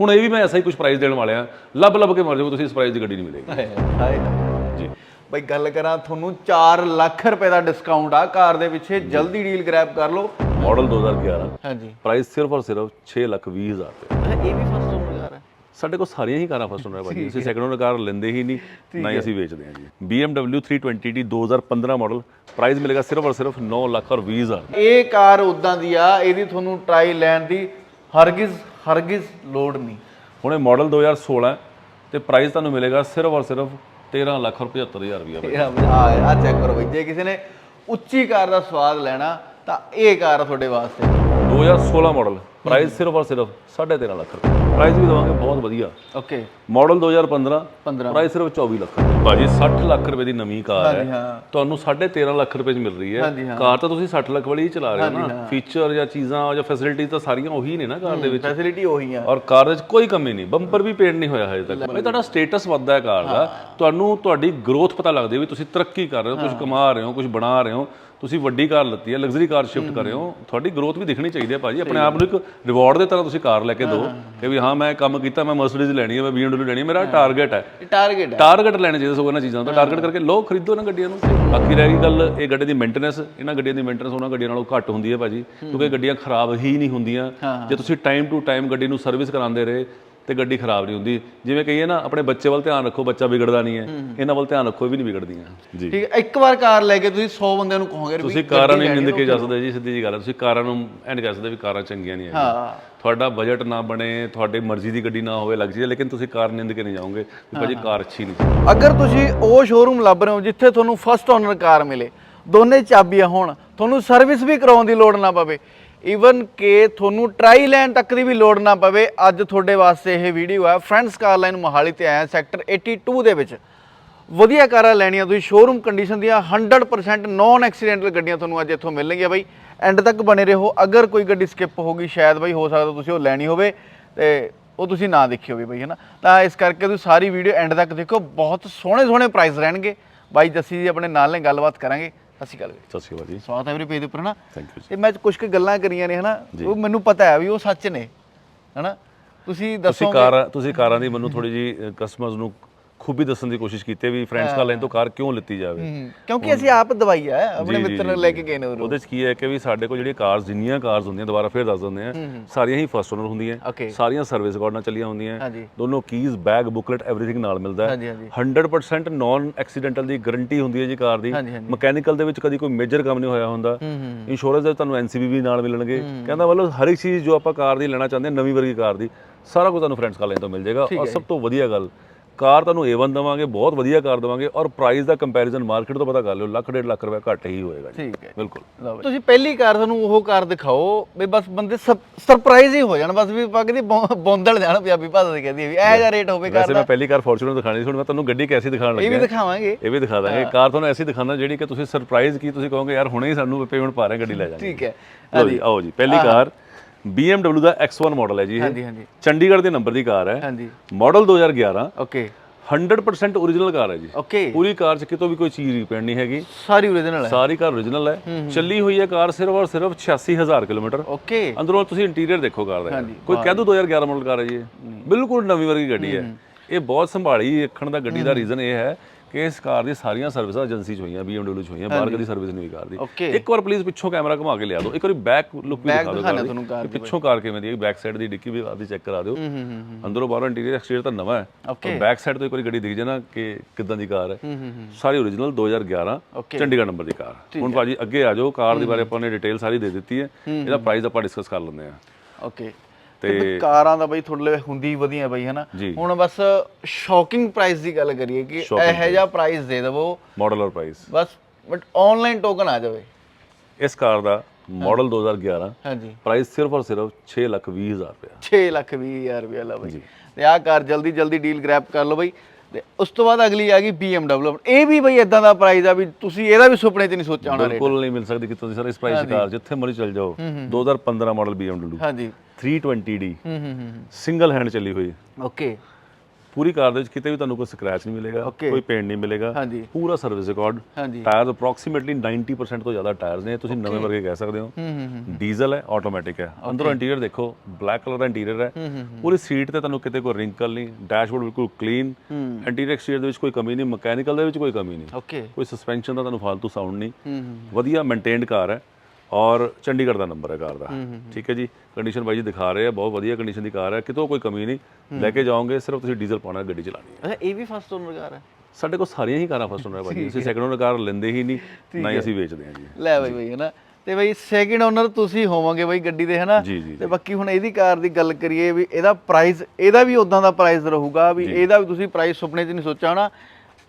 ਹੁਣ ਇਹ ਵੀ ਮੈਂ ਐਸਾ ਹੀ ਕੁਝ ਪ੍ਰਾਈਸ ਦੇਣ ਵਾਲਿਆ ਲੱਭ ਲੱਭ ਕੇ ਮਰ ਜਾਓ ਤੁਸੀਂ ਇਸ ਪ੍ਰਾਈਸ ਦੀ ਗੱਡੀ ਨਹੀਂ ਮਿਲੇਗੀ। ਹਾਏ ਹਾਏ। ਜੀ। ਬਈ ਗੱਲ ਕਰਾਂ ਤੁਹਾਨੂੰ 4 ਲੱਖ ਰੁਪਏ ਦਾ ਡਿਸਕਾਊਂਟ ਆ ਕਾਰ ਦੇ ਪਿੱਛੇ ਜਲਦੀ ਡੀਲ ਗ੍ਰੈਬ ਕਰ ਲਓ। ਮਾਡਲ 2011 ਹਾਂਜੀ। ਪ੍ਰਾਈਸ ਸਿਰਫ ਔਰ ਸਿਰਫ 6 ਲੱਖ 20 ਹਜ਼ਾਰ ਰੁਪਏ। ਇਹ ਵੀ ਫਸਟ ਓਨਰ ਕਾਰ ਹੈ। ਸਾਡੇ ਕੋਲ ਸਾਰੀਆਂ ਹੀ ਕਾਰਾਂ ਫਸਟ ਓਨਰ ਭਾਜੀ। ਅਸੀਂ ਸੈਕੰਡ ਓਨਰ ਕਾਰ ਲੈਂਦੇ ਹੀ ਨਹੀਂ ਨਾ ਹੀ ਅਸੀਂ ਵੇਚਦੇ ਹਾਂ ਜੀ। BMW 320d 2015 ਮਾਡਲ ਪ੍ਰਾਈਸ ਮਿਲੇਗਾ ਸਿਰਫ ਔਰ ਸਿਰਫ 9 ਲੱਖ ਔਰ 20 ਹਜ਼ਾਰ। ਇਹ ਕਾਰ ਉਦਾਂ ਦੀ ਆ ਇਹਦੀ ਤੁਹਾਨੂੰ ਟਰਾਈ ਲੈਣ ਦੀ ਹਰਗਿਜ਼ ਹਰਗਿਜ਼ ਲੋੜ ਨਹੀਂ। ਹੁਣ ਇਹ ਮਾਡਲ 2016 ਹੈ ਤੇ ਪ੍ਰਾਈਸ ਤੁਹਾਨੂੰ ਮਿਲੇਗਾ ਸਿਰਫ ਔਰ ਸਿਰਫ 13 ਲੱਖ ਔਰ 75 ਹਜ਼ਾਰ ਰੁਪਏ ਇਹ ਆ ਆ ਚੈੱਕ ਕਰੋ ਬਈ ਜੇ ਕਿਸੇ ਨੇ ਉੱਚੀ ਕਾਰ ਦਾ ਸਵਾਦ ਲੈਣਾ ਤਾਂ ਇਹ ਕਾਰ ਆ ਤੁਹਾਡੇ ਵਾਸਤੇ। 2016 ਮਾਡਲ ਪ੍ਰਾਈਸ ਸਿਰਫ ਔਰ ਸਿਰਫ 13.5 ਲੱਖ ਰੁਪਏ ਪ੍ਰਾਈਸ ਵੀ ਦਵਾਂਗੇ ਬਹੁਤ ਵਧੀਆ। ਓਕੇ ਮਾਡਲ 2015 15 ਪ੍ਰਾਈਸ ਸਿਰਫ 24 ਲੱਖ ਭਾਜੀ 60 ਲੱਖ ਰੁਪਏ ਦੀ ਨਵੀਂ ਕਾਰ ਹੈ। ਤੁਹਾਨੂੰ 13.5 ਲੱਖ ਰੁਪਏ ਚ ਮਿਲ ਰਹੀ ਹੈ। ਕਾਰ ਤਾਂ ਤੁਸੀਂ 60 ਲੱਖ ਵਾਲੀ ਹੀ ਚਲਾ ਰਹੇ ਹੋ ਨਾ। ਫੀਚਰ ਜਾਂ ਚੀਜ਼ਾਂ ਜਾਂ ਫੈਸਿਲਿਟੀਜ਼ ਤਾਂ ਸਾਰੀਆਂ ਉਹੀ ਨੇ ਨਾ ਕਾਰ ਦੇ ਵਿੱਚ। ਫੈਸਿਲਿਟੀ ਉਹੀ ਆ। ਔਰ ਕਾਰ ਵਿੱਚ ਕੋਈ ਕਮੀ ਨਹੀਂ। ਬੰਪਰ ਵੀ ਪੇਂਟ ਨਹੀਂ ਹੋਇਆ ਹਜੇ ਤੱਕ। ਇਹ ਤੁਹਾਡਾ ਸਟੇਟਸ ਵੱਧਦਾ ਹੈ ਕਾਰ ਦਾ। ਤੁਹਾਨੂੰ ਤੁਹਾਡੀ ਗਰੋਥ ਪਤਾ ਲੱਗਦੀ ਵੀ ਤੁਸੀਂ ਤਰੱਕੀ ਕਰ ਰਹੇ ਹੋ ਕੁਝ ਕਮਾ ਰਹੇ ਹੋ ਕੁਝ ਬਣਾ ਰਹੇ ਹੋ। ਤੁਸੀਂ ਵੱਡੀ ਕਾਰ ਲੱਤੀ ਹੈ ਲਗਜ਼ਰੀ ਕਾਰ ਸ਼ਿਫਟ ਕਰ ਰਹੇ ਹੋ। ਤੁਹਾਡੀ ਗਰੋਥ ਵੀ ਦਿਖਣੀ ਚਾਹੀਦੀ ਹੈ ਭਾਜੀ। ਆਪਣੇ ਆਪ ਨੂੰ ਇੱਕ ਰਿਵਾਰਡ ਦੇ ਤਰ੍ਹਾਂ ਤੁਸੀਂ ਕਾਰ ਲੈ ਕੇ ਦਿਓ ਕਿ ਵੀ ਹਾਂ ਮੈਂ ਕੰਮ ਕੀਤਾ ਮੈਂ ਮਰਸੀਡੀਜ਼ ਲੈਣੀ ਹੈ ਮੈਂ BMW ਲੈਣੀ ਹੈ। ਮੇਰਾ ਟਾਰਗੇਟ ਹੈ। ਟਾਰਗੇਟ ਹੈ। ਟਾਰਗੇਟ ਲੈਣੇ ਚਾਹੀਦੇ ਸਗੋਂ ਇਹਨਾਂ ਚੀਜ਼ਾਂ ਤੋਂ। ਟਾਰਗੇਟ ਕਰਕੇ ਲੋ ਖਰੀਦੋ ਨਾ ਗੱਡੀਆਂ ਨੂੰ। ਬਾਕੀ ਰਹਿ ਗਈ ਗੱਲ ਇਹ ਗੱਡੀ ਦੀ ਮੇਨਟੇਨੈਂਸ ਇਹਨਾਂ ਗੱਡੀਆਂ ਦੀ ਮੇਨਟੇਨੈਂਸ ਉਹਨਾਂ ਗੱਡੀਆਂ ਨਾਲੋਂ ਘੱਟ ਹੁੰਦੀ ਹੈ ਭਾਜੀ। ਕਿਉਂਕਿ ਗੱਡੀਆਂ ਖਰਾਬ ਹੀ ਨਹੀਂ ਹੁੰਦੀਆਂ। ਜੇ ਤੁਸੀਂ ਟਾਈਮ ਟੂ ਟਾਈਮ ਗੱਡੀ ਨੂੰ ਸਰਵਿਸ ਕਰਾਉਂਦੇ ਰਹੇ ਤੇ ਗੱਡੀ ਖਰਾਬ ਨਹੀਂ ਹੁੰਦੀ। ਜਿਵੇਂ ਕਹੀਏ ਨਾ ਆਪਣੇ ਬੱਚੇ ਵੱਲ ਧਿਆਨ ਰੱਖੋ ਬੱਚਾ ਵਿਗੜਦਾ ਨਹੀਂ ਹੈ। ਇਹਨਾਂ ਵੱਲ ਧਿਆਨ ਰੱਖੋ ਇਹ ਵੀ ਨਹੀਂ ਵਿਗੜਦੀਆਂ। ਜੀ। ਠੀਕ ਹੈ ਇੱਕ ਵਾਰ ਕਾਰ ਲੈ ਕੇ ਤੁਸੀਂ 100 ਬੰਦਿਆਂ ਨੂੰ ਕਹੋਗੇ ਵੀ ਤੁਸੀਂ ਕਾਰਾਂ ਨੂੰ ਨਿੰਦ ਕੇ ਜਾ ਸਕਦੇ ਜੀ ਸਿੱਧੀ ਜੀ ਗੱਲ ਹੈ। ਤੁਸੀਂ ਕਾਰਾਂ ਨੂੰ ਐਂ ਨਹੀਂ ਕਹਿ ਸਕਦੇ ਵੀ ਕਾਰਾਂ ਚੰਗੀਆਂ ਨਹੀਂ ਹੈਗੀਆਂ। ਹਾਂ। ਤੁਹਾਡਾ ਬਜਟ ਨਾ ਬਣੇ ਤੁਹਾਡੇ ਮਰਜ਼ੀ ਦੀ ਗੱਡੀ ਨਾ ਹੋਵੇ ਲੱਗ ਜੀ ਲੇਕਿਨ ਤੁਸੀਂ ਕਾਰ ਨਿੰਦ ਕੇ ਨਹੀਂ ਜਾਓਗੇ। ਭਾਜੀ ਕਾਰ ਅੱਛੀ ਨਹੀਂ ਅਗਰ ਤੁਸੀਂ ਉਹ ਸ਼ੋਰੂਮ ਲੱਭ ਰਹੇ ਹੋ ਜਿੱਥੇ ਤੁਹਾਨੂੰ ਫਸਟ ਓਨਰ ਕਾਰ ਮਿਲੇ ਦੋਨੇ ਚਾਬੀਆਂ ਹੋਣ ਤੁਹਾਨੂੰ ਸਰਵਿਸ ਵੀ ਕਰਾਉਣ ਦੀ ਲੋੜ ਨਾ ਪਵੇ। ਈਵਨ ਕਿ ਤੁਹਾਨੂੰ ਟਰਾਈ ਲੈਣ ਤੱਕ ਦੀ ਵੀ ਲੋੜ ਨਾ ਪਵੇ, ਅੱਜ ਤੁਹਾਡੇ ਵਾਸਤੇ ਇਹ ਵੀਡੀਓ ਹੈ। ਫਰੈਂਡਸ ਕਾਰ ਲਾਈਨ ਮੋਹਾਲੀ ਤੇ ਆਇਆ ਸੈਕਟਰ 82 ਦੇ ਵਿੱਚ। ਵਧੀਆ ਕਾਰਾਂ ਲੈਣੀਆਂ, ਤੁਸੀਂ ਸ਼ੋਰੂਮ ਕੰਡੀਸ਼ਨ ਦੀਆਂ 100% ਨੌਨ ਐਕਸੀਡੈਂਟਲ ਗੱਡੀਆਂ ਤੁਹਾਨੂੰ ਅੱਜ ਇੱਥੋਂ ਮਿਲਣਗੀਆਂ ਬਾਈ। ਐਂਡ ਤੱਕ ਬਣੇ ਰਹੋ। ਅਗਰ ਕੋਈ ਗੱਡੀ ਸਕਿਪ ਹੋ ਗਈ, ਸ਼ਾਇਦ ਬਾਈ ਹੋ ਸਕਦਾ ਤੁਸੀਂ ਉਹ ਲੈਣੀ ਹੋਵੇ ਤੇ ਉਹ ਤੁਸੀਂ ਨਾ ਦੇਖਿਓ ਵੀ ਬਾਈ, ਹਨਾ? ਤਾਂ ਇਸ ਕਰਕੇ ਤੁਸੀਂ ਸਾਰੀ ਵੀਡੀਓ ਐਂਡ ਤੱਕ ਦੇਖੋ। ਬਹੁਤ ਸੋਹਣੇ ਸੋਹਣੇ ਪ੍ਰਾਈਸ ਰਹਿਣਗੇ। ਬਾਈ ਜੱਸੀ ਜੀ ਆਪਣੇ ਨਾਲ ਨੇ, ਗੱਲਬਾਤ ਕਰਾਂਗੇ। ਅਸੀਂ ਗੱਲ ਸਤਿ ਸ਼੍ਰੀ ਅਕਾਲ ਜੀ। ਸਵਾਗਤ ਹੈ ਵੀਰੇ ਪੇਜ ਦੇ ਉੱਪਰ ਹਨਾ? ਥੈਂਕ ਯੂ ਤੇ ਮੈਂ ਕੁਝ ਕੁ ਗੱਲਾਂ ਕਰੀਆਂ ਨੇ ਹਨਾ? ਉਹ ਮੈਨੂੰ ਪਤਾ ਹੈ ਵੀ ਉਹ ਸੱਚ ਨੇ ਹਨਾ? ਤੁਸੀਂ ਦੱਸੋ ਤੁਸੀਂ ਕਾਰਾਂ ਤੁਸੀਂ ਕਾਰਾਂ ਦੀ ਮੈਨੂੰ ਥੋੜੀ ਜੀ ਕਸਟਮਰਸ ਨੂੰ ਖੂਬੀ ਦੱਸਣ ਦੀ ਕੋਸ਼ਿਸ਼ ਕੀਤੀ ਵੀ ਫਰੈਂਡਸ ਕਾਰ ਲਾਈਨ ਤੋਂ ਕਾਰ ਕਿਉਂ ਲਿੱਤੀ ਜਾਵੇ? ਕਿਉਂਕਿ ਅਸੀਂ ਆਪ ਦਵਾਈ ਹੈ ਆਪਣੇ ਮਿੱਤਰ ਨੇ ਜੀ, ਲੈ ਕੇ ਗਏ ਨੇ ਉਹਦੇ ਚ ਕੀ ਹੈ ਕਿ ਵੀ ਸਾਡੇ ਕੋਲ ਜਿਹੜੀਆਂ ਕਾਰਸ ਜਿੰਨੀਆਂ ਕਾਰਸ ਹੁੰਦੀਆਂ ਦੁਬਾਰਾ ਫੇਰ ਦੱਸ ਦਿੰਦੇ ਆ ਸਾਰੀਆਂ ਹੀ ਫਸਟ ਓਨਰ ਹੁੰਦੀਆਂ। ਸਾਰੀਆਂ ਸਰਵਿਸ ਰਿਕਾਰਡ ਨਾਲ ਚੱਲੀਆਂ ਹੁੰਦੀਆਂ। ਦੋਨੋਂ ਕੀਜ਼ ਬੈਗ ਬੁਕਲੇਟ ਐਵਰੀਥਿੰਗ ਨਾਲ ਮਿਲਦਾ ਹੈ। ਹਾਂਜੀ ਹਾਂਜੀ। 100% ਨਾਨ ਐਕਸੀਡੈਂਟਲ ਦੀ ਗਾਰੰਟੀ ਹੁੰਦੀ ਹੈ ਜੀ ਕਾਰ ਦੀ। ਮਕੈਨੀਕਲ ਦੇ ਵਿੱਚ ਕਦੀ ਕੋਈ ਮੇਜਰ ਕੰਮ ਨਹੀਂ ਹੋਇਆ ਹੁੰਦਾ। ਇੰਸ਼ੋਰੈਂਸ ਦੇ ਤੁਹਾਨੂੰ ਐਨਸੀਬੀ ਵੀ ਨਾਲ ਮਿਲਣਗੇ। ਕਹਿੰਦਾ ਮਤਲਬ ਹਰ ਇੱਕ ਚੀਜ਼ ਜੋ ਆਪਾਂ ਕਾਰ ਦੀ ਲੈਣਾ ਚਾਹੁੰਦੇ ਨਵੀਂ ਵਰਗੀ ਕਾਰ ਦੀ ਸਾਰਾ ਕੁਝ ਤੁਹਾਨੂੰ ਫਰੈਂਡਸ ਕਾਰ ਲਾਈਨ ਤੋਂ ਮਿਲ ਜਾਏਗਾ। ਔਰ ਸਭ ਤੋਂ ਵਧੀਆ ਗੱਲ ਕਾਰ ਤੁਹਾਨੂੰ A1 ਦਵਾਂਗੇ ਬਹੁਤ ਵਧੀਆ ਕਾਰ ਦਵਾਂਗੇ ਔਰ ਪ੍ਰਾਈਸ ਦਾ ਕੰਪੈਰੀਜ਼ਨ ਮਾਰਕੀਟ ਤੋਂ ਪਤਾ ਕਰ ਲਿਓ ਲੱਖ ਡੇਢ ਲੱਖ ਰੁਪਏ ਘੱਟ ਹੀ ਹੋਏਗਾ ਜੀ। ਠੀਕ ਹੈ। ਬਿਲਕੁਲ। ਤੁਸੀਂ ਪਹਿਲੀ ਕਾਰ ਤੁਹਾਨੂੰ ਉਹ ਕਾਰ ਦਿਖਾਓ ਵੀ ਬਸ ਬੰਦੇ ਸਰਪ੍ਰਾਈਜ਼ ਹੀ ਹੋ ਜਾਣ ਬਸ ਵੀ ਪੱਗ ਦੀ ਬੌਂਦਲ ਜਾਣ ਪੰਜਾਬੀ ਭਾਸ਼ਾ ਦੀ ਕਹਿੰਦੀ ਹੈ ਵੀ ਇਹ ਜਿਹਾ ਰੇਟ ਹੋਵੇ ਕਾਰ ਵੈਸੇ ਦਾ। ਮੈਂ ਪਹਿਲੀ ਕਾਰ ਫੋਰਚੂਨਰ ਦਿਖਾਣੀ ਸੀ ਹੁਣ ਮੈਂ ਤੁਹਾਨੂੰ ਗੱਡੀ ਕੈਸੀ ਦਿਖਾਉਣ ਇਹ ਵੀ ਲੱਗਿਆ। ਦਿਖਾਵਾਂਗੇ। ਇਹ ਵੀ ਦਿਖਾ ਦਾਂਗੇ। ਕਾਰ ਤੁਹਾਨੂੰ ਐਸੀ ਦਿਖਾਣਾ ਜਿਹੜੀ ਕਿ ਤੁਸੀਂ ਸਰਪ੍ਰਾਈਜ਼ ਕੀ ਤੁਸੀਂ ਕਹੋਗੇ ਯਾਰ ਹੁਣੇ ਹੀ ਸਾਨੂੰ ਪੇਮੈਂਟ ਪਾ ਰਹੇ ਗੱਡੀ ਲੈ ਜਾਵਾਂਗੇ ਠੀਕ ਹੈ। ਲਓ ਜੀ ਆਓ ਜੀ ਪਹਿਲੀ ਕਾਰ BMW ਦਾ X1 ਮਾਡਲ ਹੈ ਜੀ ਇਹ। ਹਾਂਜੀ ਹਾਂਜੀ। ਚੰਡੀਗੜ੍ਹ ਦੇ ਨੰਬਰ ਦੀ ਕਾਰ ਹੈ। ਹਾਂਜੀ। ਮਾਡਲ 2011 ਓਕੇ 100% ਓਰੀਜਨਲ ਕਾਰ ਹੈ ਜੀ। ਓਕੇ ਪੂਰੀ ਕਾਰ 'ਚ ਕਿਤੋਂ ਵੀ ਕੋਈ ਚੀਜ਼ ਰਿਪੇਅਰ ਨਹੀਂ ਹੈਗੀ। ਸਾਰੀ ਓਰੀਜਨਲ ਹੈ। ਸਾਰੀ ਕਾਰ ਓਰੀਜਨਲ ਹੈ। ਚੱਲੀ ਹੋਈ ਹੈ ਕਾਰ ਸਿਰਫ ਔਰ ਸਿਰਫ 86000 ਕਿਲੋਮੀਟਰ। ਓਕੇ ਅੰਦਰੋਂ ਤੁਸੀਂ ਇੰਟੀਰੀਅਰ ਦੇਖੋ ਕਾਰ ਦਾ। ਕੋਈ ਕਹਿ ਦੋ 2011 ਮਾਡਲ ਕਾਰ ਹੈ ਜੀ। ਬਿਲਕੁਲ ਨਵੀਂ ਵਰਗੀ ਗੱਡੀ ਹੈ। ਇਹ ਬਹੁਤ ਸੰਭਾਲੀ ਰੱਖਣ ਦਾ ਗੱਡੀ ਦਾ ਰੀਜ਼ਨ ਇਹ ਹੈ ਕਿ ਇਸ ਕਾਰ ਦੀ ਸਾਰੀਆਂ ਸਰਵਿਸਾਂ ਏਜੰਸੀ 'ਚ ਹੋਈਆਂ BMW 'ਚ ਹੋਈਆਂ ਬਾਹਰ ਕਦੀ ਸਰਵਿਸ ਨਹੀਂ ਹੋਈ ਕਾਰ ਦੀ। ਓਕੇ। ਇੱਕ ਵਾਰ ਪਲੀਜ਼ ਪਿੱਛੋਂ ਕੈਮਰਾ ਘੁਮਾ ਕੇ ਲਿਆ ਦਿਓ। ਇੱਕ ਵਾਰੀ ਬੈਕ ਲੁੱਕ ਵੀ ਦਿਖਾ ਦਿਓ ਤੁਹਾਨੂੰ ਕਾਰ ਦੀ ਪਿੱਛੋਂ ਕਾਰ ਕਿਵੇਂ ਦੀ ਹੈ? ਬੈਕ ਸਾਈਡ ਦੀ ਡਿੱਕੀ ਵੀ ਆਦੀ ਚੈੱਕ ਕਰਾ ਦਿਓ। ਅੰਦਰੋਂ ਬਾਹਰੋਂ ਇੰਟੀਰੀਅਰ ਐਕਸਟੀਰੀਅਰ ਤਾਂ ਨਵਾਂ ਹੈ। Okay. ਬੈਕ ਸਾਈਡ ਤੋਂ ਇੱਕ ਵਾਰੀ ਗੱਡੀ ਦਿਖ ਜਾਣਾ ਕਿ ਕਿੱਦਾਂ ਦੀ ਕਾਰ ਹੈ। ਸਾਰੀ ਓਰੀਜਨਲ 2011 Okay. ਚੰਡੀਗੜ੍ਹ ਨੰਬਰ ਦੀ ਕਾਰ। ਹੁਣ ਭਾਜੀ ਅੱਗੇ ਆ ਜਾਓ। ਕਾਰ ਦੇ ਬਾਰੇ ਆਪਾਂ ਨੇ ਡਿਟੇਲ ਸਾਰੀ ਦੇ ਦਿੱਤੀ ਹੈ। ਇਹਦਾ ਪ੍ਰਾਈਸ ਆਪਾਂ ਡਿਸਕਸ ਕਰ ਲੈਂਦੇ ਆ ਓਕੇ। ਤੇ- ਕਾਰਾਂ ਦਾ ਬਈ ਤੁਹਾਡੇ ਲਈ ਹੁੰਦੀ ਵਧੀਆ ਬਈ ਹਨਾ। ਹੁਣ ਬਸ ਸ਼ੌਕਿੰਗ ਪ੍ਰਾਈਸ ਦੀ ਗੱਲ ਕਰੀਏ ਕਿ ਇਹੋ ਜਿਹਾ ਪ੍ਰਾਈਸ ਦੇ ਦੇਵੋ। ਮਾਡਲ ਔਰ ਪ੍ਰਾਈਸ ਬਸ ਬਟ ਆਨਲਾਈਨ ਟੋਕਨ ਆ ਜਾਵੇ। ਇਸ ਕਾਰ ਦਾ ਮਾਡਲ 2011 ਹਾਂਜੀ। ਪ੍ਰਾਈਸ ਸਿਰਫ ਔਰ ਸਿਰਫ 6 ਲੱਖ 20 ਹਜ਼ਾਰ ਰੁਪਏ 6 ਲੱਖ 20 ਹਜ਼ਾਰ ਰੁਪਏ ਲਾ ਬਈ। ਤੇ ਆਹ ਕਾਰ ਜਲਦੀ ਜਲਦੀ ਡੀਲ ਗ੍ਰੈਬ ਕਰ ਲਓ ਬਈ। ਤੇ ਉਸ ਤੋਂ ਬਾਅਦ ਅਗਲੀ ਆ ਗਈ BMW ਇਹ ਵੀ ਬਈ ਇਦਾਂ ਦਾ ਪ੍ਰਾਈਸ ਆ ਵੀ ਤੁਸੀਂ ਇਹਦਾ ਵੀ ਸੁਪਨੇ 'ਚ ਨਹੀਂ ਸੋਚਿਆ ਹੋਣਾ ਰੇਟ ਬਿਲਕੁਲ ਨਹੀਂ ਮਿਲ ਸਕਦੀ ਕਿਤੋਂ ਦੀ ਸਰ ਇਸ ਪ੍ਰਾਈਸ ਦੀ ਕਾਰ ਜਿੱਥੇ ਮਰਜ਼ੀ ਚੱਲ ਜਾਓ। 2015 ਮਾਡਲ BMW ਹਾਂਜੀ। 320D ਹੂੰ ਹੂੰ ਹੂੰ ਸਿੰਗਲ ਹੈਂਡ ਚੱਲੀ ਹੋਈ। ਓਕੇ ਪੂਰੀ ਕਾਰ ਦੇ ਵਿੱਚ ਕਿਤੇ ਵੀ ਤੁਹਾਨੂੰ ਕੋਈ ਸਕ੍ਰੈਚ ਨਹੀਂ ਮਿਲੇਗਾ Okay. ਕੋਈ ਪੇਂਟ ਨਹੀਂ ਮਿਲੇਗਾ ਹਾਂਜੀ। ਪੂਰਾ ਸਰਵਿਸ ਰਿਕਾਰਡ ਹਾਂਜੀ। ਟਾਇਰ ਅਪਰੋਕਸੀਮੇਟਲੀ 90% ਤੋਂ ਜ਼ਿਆਦਾ ਟਾਇਰਸ ਨੇ ਤੁਸੀਂ ਨਵੇਂ ਵਰਗੇ ਕਹਿ ਸਕਦੇ ਹੋ। ਹੂੰ ਹੂੰ ਡੀਜ਼ਲ ਹੈ। ਆਟੋਮੈਟਿਕ ਹੈ ਅੰਦਰੋਂ ਇੰਟੀਰੀਅਰ ਦੇਖੋ ਬਲੈਕ ਕਲਰ ਦਾ ਇੰਟੀਰੀਅਰ ਹੈ। ਪੂਰੀ ਸੀਟ ਤੇ ਤੁਹਾਨੂੰ ਕਿਤੇ ਕੋਈ ਰਿੰਕਲ ਨਹੀਂ ਡੈਸ਼ਬੋਰਡ ਬਿਲਕੁਲ ਕਲੀਨ ਇੰਟੀਰੀਅਰ ਐਕਸਟੀਰੀਅਰ ਦੇ ਵਿੱਚ ਕੋਈ ਕਮੀ ਨਹੀਂ ਮਕੈਨੀਕਲ ਦੇ ਵਿੱਚ ਕੋਈ ਕਮੀ ਨਹੀਂ। ਓਕੇ ਕੋਈ ਸਸਪੈਂਸ਼ਨ ਦਾ ਤੁਹਾਨੂੰ ਫालतू ਸਾਊਂਡ ਨਹੀਂ। ਵਧੀਆ ਮੇਨਟੇਨਡ ਕਾਰ ਹੈ। ਔਰ ਚੰਡੀਗੜ੍ਹ ਦਾ ਨੰਬਰ ਹੈ ਕਾਰ ਦਾ। ਠੀਕ ਹੈ ਜੀ? ਕੰਡੀਸ਼ਨ ਬਾਈ ਜੀ ਦਿਖਾ ਰਹੇ ਆ ਬਹੁਤ ਵਧੀਆ ਕੰਡੀਸ਼ਨ ਦੀ ਕਾਰ ਹੈ। ਕਿਤੋਂ ਕੋਈ ਕਮੀ ਨਹੀਂ। ਲੈ ਕੇ ਜਾਓਗੇ ਸਿਰਫ ਤੁਸੀਂ ਡੀਜ਼ਲ ਪਾਉਣਾ ਗੱਡੀ ਚਲਾਣੀ ਹੈ। ਅੱਛਾ ਇਹ ਵੀ ਫਸਟ ਓਨਰ ਕਾਰ ਹੈ? ਸਾਡੇ ਕੋਲ ਸਾਰੀਆਂ ਹੀ ਕਾਰਾਂ ਫਸਟ ਓਨਰ ਭਾਜੀ। ਅਸੀਂ ਸੈਕੰਡ ਓਨਰ ਕਾਰ ਲੈਂਦੇ ਹੀ ਨਹੀਂ ਨਾ ਹੀ ਅਸੀਂ ਵੇਚਦੇ ਹਾਂ ਜੀ। ਲੈ ਬਈ ਬਈ ਹਨਾ? ਤੇ ਬਈ ਸੈਕਿੰਡ ਓਨਰ ਤੁਸੀਂ ਹੋਵੋਗੇ ਬਈ ਗੱਡੀ ਦੇ ਹਨਾ? ਤੇ ਬਾਕੀ ਹੁਣ ਇਹਦੀ ਕਾਰ ਦੀ ਗੱਲ ਕਰੀਏ ਵੀ ਇਹਦਾ ਪ੍ਰਾਈਸ ਇਹਦਾ ਵੀ ਉਦਾਂ ਦਾ ਪ੍ਰਾਈਸ ਰਹੂਗਾ ਵੀ ਇਹਦਾ ਵੀ ਤੁਸੀਂ ਪ੍ਰਾਈਸ ਸੁਪਨੇ 'ਚ ਨਹੀਂ ਸੋਚਿਆ ਹੋਣਾ।